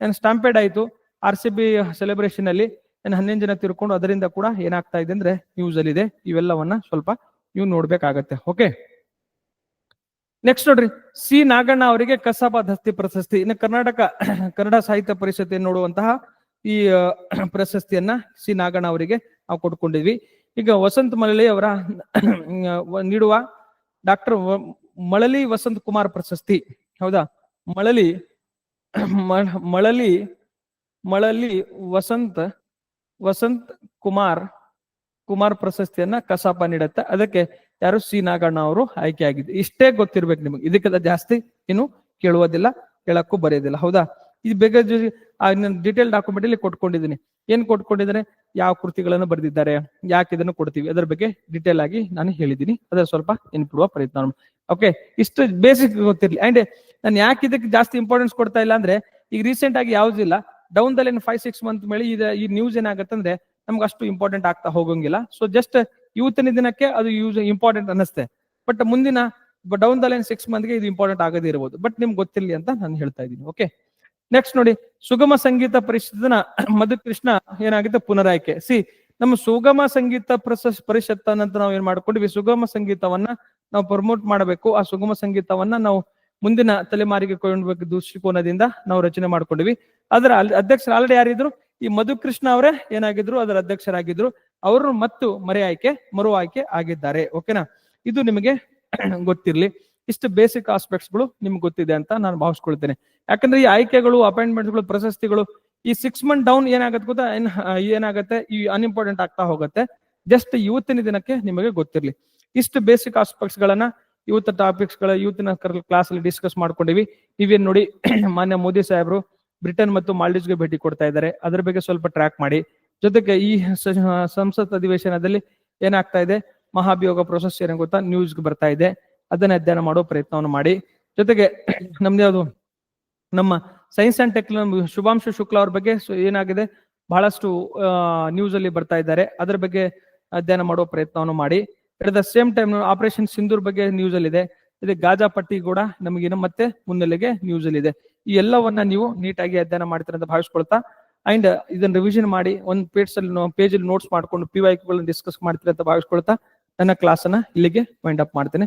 ಸ್ಟಾಂಪೇಡ್ ಆಯ್ತು. ಆರ್ ಸಿ ಬಿ ಸೆಲೆಬ್ರೇಷನ್ ಅಲ್ಲಿ ಹನ್ನೊಂದು ಜನ ತಿರ್ಕೊಂಡು ಅದರಿಂದ ಕೂಡ ಏನಾಗ್ತಾ ಇದೆ ಅಂದ್ರೆ ನ್ಯೂಸ್ ಅಲ್ಲಿ ಇದೆ. ಇವೆಲ್ಲವನ್ನ ಸ್ವಲ್ಪ ನೀವು ನೋಡ್ಬೇಕಾಗತ್ತೆ ಓಕೆ ನೆಕ್ಸ್ಟ್ ನೋಡ್ರಿ. ಸಿ. ನಾಗಣ್ಣ ಅವರಿಗೆ ಕಸಾಪ ದಸ್ತಿ ಪ್ರಶಸ್ತಿ. ಇನ್ನು ಕರ್ನಾಟಕ, ಕನ್ನಡ ಸಾಹಿತ್ಯ ಪರಿಷತ್ ನೋಡುವಂತಹ ಈ ಪ್ರಶಸ್ತಿಯನ್ನ ಸಿ. ನಾಗಣ್ಣ ಅವರಿಗೆ ನಾವು ಕೊಟ್ಕೊಂಡಿದ್ವಿ. ಈಗ ವಸಂತ ಮಳಲಿ ಅವರ ನೀಡುವ ಡಾಕ್ಟರ್ ಮಳಲಿ ವಸಂತ ಕುಮಾರ್ ಪ್ರಶಸ್ತಿ. ಹೌದಾ? ಮಳಲಿ ಮಳಲಿ ಮಳಲಿ ವಸಂತ ವಸಂತ ಕುಮಾರ್ ಕುಮಾರ್ ಪ್ರಶಸ್ತಿಯನ್ನ ಕಸಾಪ ನೀಡುತ್ತೆ. ಅದಕ್ಕೆ ಯಾರು ಸಿ ನಾಗಣ್ಣ ಅವರು ಆಯ್ಕೆ ಆಗಿದೆ ಇಷ್ಟೇ ಗೊತ್ತಿರ್ಬೇಕು ನಿಮಗೆ. ಇದಕ್ಕಿಂತ ಜಾಸ್ತಿ ಏನು ಕೇಳುವುದಿಲ್ಲ, ಹೇಳಕ್ಕೂ ಬರೆಯೋದಿಲ್ಲ. ಹೌದಾ? ಇದು ಬೇಗ ಡೀಟೇಲ್ ಡಾಕ್ಯುಮೆಂಟ್ ಅಲ್ಲಿ ಕೊಟ್ಕೊಂಡಿದ್ದೀನಿ. ಏನ್ ಕೊಟ್ಕೊಂಡಿದ್ದಾರೆ ಯಾವ ಕೃತಿಗಳನ್ನು ಬರೆದಿದ್ದಾರೆ, ಯಾಕೆ ಇದನ್ನು ಕೊಡ್ತೀವಿ, ಅದರ ಬಗ್ಗೆ ಡೀಟೇಲ್ ಆಗಿ ನಾನು ಹೇಳಿದ್ದೀನಿ. ಅದರ ಸ್ವಲ್ಪ ನೆನ್ಪಿಡುವ ಪ್ರಯತ್ನ ಓಕೆ ಇಷ್ಟು ಬೇಸಿಕ್ ಗೊತ್ತಿರ್ಲಿ. ಅಂಡ್ ನಾನು ಯಾಕೆ ಇದಕ್ಕೆ ಜಾಸ್ತಿ ಇಂಪಾರ್ಟೆನ್ಸ್ ಕೊಡ್ತಾ ಇಲ್ಲ ಅಂದ್ರೆ, ಈಗ ರೀಸೆಂಟ್ ಆಗಿ ಯಾವುದಿಲ್ಲ ಡೌನ್ ದಲ್ಲಿ ಫೈವ್ ಸಿಕ್ಸ್ ಮಂತ್ ಮೇಲೆ ಇದು, ಈ ನ್ಯೂಸ್ ಏನಾಗುತ್ತೆ ಅಂದ್ರೆ, ನಮ್ಗೆ ಅಷ್ಟು ಇಂಪಾರ್ಟೆಂಟ್ ಆಗ್ತಾ ಹೋಗಂಗಿಲ್ಲ. ಸೊ ಜಸ್ಟ್ ಇವತ್ತಿನ ದಿನಕ್ಕೆ ಅದು ಯೂಸ್ ಇಂಪಾರ್ಟೆಂಟ್ ಅನ್ನಿಸ್ತೆ. ಬಟ್ ಮುಂದಿನ ಡೌನ್ ದ ಲೈನ್ ಸಿಕ್ಸ್ ಮಂತ್ಗೆ ಇದು ಇಂಪಾರ್ಟೆಂಟ್ ಆಗದೇ ಇರಬಹುದು ಬಟ್ ನಿಮ್ಗೆ ಗೊತ್ತಿರಲಿ ಅಂತ ನಾನು ಹೇಳ್ತಾ ಇದ್ದೀನಿ. ಓಕೆ ನೆಕ್ಸ್ಟ್ ನೋಡಿ, ಸುಗಮ ಸಂಗೀತ ಪರಿಷತ್ತಿನ ಮಧುಕೃಷ್ಣ ಏನಾಗಿದೆ ಪುನರಾಯ್ಕೆ. ಸಿ, ನಮ್ಮ ಸುಗಮ ಸಂಗೀತ ಪ್ರಶಸ್ ಪರಿಷತ್ ಅಂತ ನಾವು ಏನ್ ಮಾಡ್ಕೊಂಡ್ವಿ? ಸುಗಮ ಸಂಗೀತವನ್ನ ನಾವು ಪ್ರಮೋಟ್ ಮಾಡಬೇಕು. ಆ ಸುಗಮ ಸಂಗೀತವನ್ನ ನಾವು ಮುಂದಿನ ತಲೆಮಾರಿಗೆ ಕೊಂಡ್ಬೇಕು ದೃಷ್ಟಿಕೋನದಿಂದ ನಾವು ರಚನೆ ಮಾಡ್ಕೊಂಡ್ವಿ. ಅದರ ಅಧ್ಯಕ್ಷರು ಆಲ್ರೆಡಿ ಯಾರಿದ್ರು? ಈ ಮಧುಕೃಷ್ಣ ಅವರೇ ಏನಾಗಿದ್ರು? ಅದರ ಅಧ್ಯಕ್ಷರಾಗಿದ್ರು. ಅವರು ಮತ್ತು ಮರೆ ಆಯ್ಕೆ ಮರು ಆಯ್ಕೆ ಆಗಿದ್ದಾರೆ ಓಕೆನಾ ಇದು ನಿಮಗೆ ಗೊತ್ತಿರ್ಲಿ. ಇಷ್ಟು ಬೇಸಿಕ್ ಆಸ್ಪೆಕ್ಟ್ಸ್ಗಳು ನಿಮ್ಗೆ ಗೊತ್ತಿದೆ ಅಂತ ನಾನು ಭಾವಿಸ್ಕೊಳ್ತೇನೆ. ಯಾಕಂದ್ರೆ ಈ ಆಯ್ಕೆಗಳು ಅಪಾಯಿಂಟ್ಮೆಂಟ್ಸ್ಗಳು ಪ್ರಶಸ್ತಿಗಳು ಈ ಸಿಕ್ಸ್ ಮಂತ್ ಡೌನ್ ಏನಾಗುತ್ತೆ ಗೊತ್ತಾ? ಏನ್ ಏನಾಗುತ್ತೆ? ಏನಾಗತ್ತೆ ಈ ಅನ್ಇಂಪಾರ್ಟೆಂಟ್ ಆಗ್ತಾ ಹೋಗುತ್ತೆ. ಜಸ್ಟ್ ಇವತ್ತಿನ ದಿನಕ್ಕೆ ನಿಮಗೆ ಗೊತ್ತಿರಲಿ. ಇಷ್ಟು ಬೇಸಿಕ್ ಆಸ್ಪೆಕ್ಟ್ಸ್ ಗಳನ್ನ ಇವತ್ತು ಟಾಪಿಕ್ಸ್ಗಳ, ಇವತ್ತಿನ ಕ್ಲಾಸ್ ಅಲ್ಲಿ ಡಿಸ್ಕಸ್ ಮಾಡ್ಕೊಂಡಿವಿ. ನೀವೇನ್ ನೋಡಿ, ಮಾನ್ಯ ಮೋದಿ ಸಾಹೇಬರು ಬ್ರಿಟನ್ ಮತ್ತು ಮಾಲ್ಡೀವ್ಸ್ಗೆ ಭೇಟಿ ಕೊಡ್ತಾ ಇದ್ದಾರೆ. ಅದ್ರ ಬಗ್ಗೆ ಸ್ವಲ್ಪ ಟ್ರ್ಯಾಕ್ ಮಾಡಿ. ಜೊತೆಗೆ ಈ ಸಂಸತ್ ಅಧಿವೇಶನದಲ್ಲಿ ಏನಾಗ್ತಾ ಇದೆ? ಮಹಾಭಿಯೋಗ ಪ್ರೊಸೆಸ್ ಏನೋ ಗೊತ್ತಾ? ನ್ಯೂಸ್ ಬರ್ತಾ ಇದೆ. ಅದನ್ನ ಅಧ್ಯಯನ ಮಾಡೋ ಪ್ರಯತ್ನವನ್ನು ಮಾಡಿ. ಜೊತೆಗೆ ನಮ್ದು ಯಾವುದು, ನಮ್ಮ science and technology Shubhanshu Shukla ಅವ್ರ ಬಗ್ಗೆ ಏನಾಗಿದೆ, ಬಹಳಷ್ಟು ನ್ಯೂಸ್ ಅಲ್ಲಿ ಬರ್ತಾ ಇದ್ದಾರೆ. ಅದರ ಬಗ್ಗೆ ಅಧ್ಯಯನ ಮಾಡೋ ಪ್ರಯತ್ನವನ್ನು ಮಾಡಿ. At the same time operation Sindoor ಬಗ್ಗೆ ನ್ಯೂಸ್ ಅಲ್ಲಿ ಇದೆ. ಇದೆ ಗಾಜಾ ಪಟ್ಟಿ ಕೂಡ ನಮಗಿನ ಮತ್ತೆ ಮುನ್ನೆಲೆಗೆ ನ್ಯೂಸ್ ಅಲ್ಲಿ ಇದೆ. ಈ ಎಲ್ಲವನ್ನ ನೀವು ನೀಟಾಗಿ ಅಧ್ಯಯನ ಮಾಡ್ತೀರ ಅಂತ ಭಾವಿಸ್ಕೊಳ್ತಾ. ಅಂಡ್ ಇದನ್ನ ರಿವಿಷನ್ ಮಾಡಿ ಒಂದ್ ಪೇಜ್ ಅಲ್ಲಿ ಪೇಜ್ ಅಲ್ಲಿ ನೋಟ್ಸ್ ಮಾಡ್ಕೊಂಡು ಪಿ ವೈ ಡಿಸ್ಕಸ್ ಮಾಡ್ತೀರ ಅಂತ ಭಾವಿಸ್ಕೊಳ್ತಾ. ನನ್ನ ಕ್ಲಾಸ್ ಅನ್ನ ಇಲ್ಲಿಗೆ ವೈಂಡ್ ಅಪ್ ಮಾಡ್ತೇನೆ.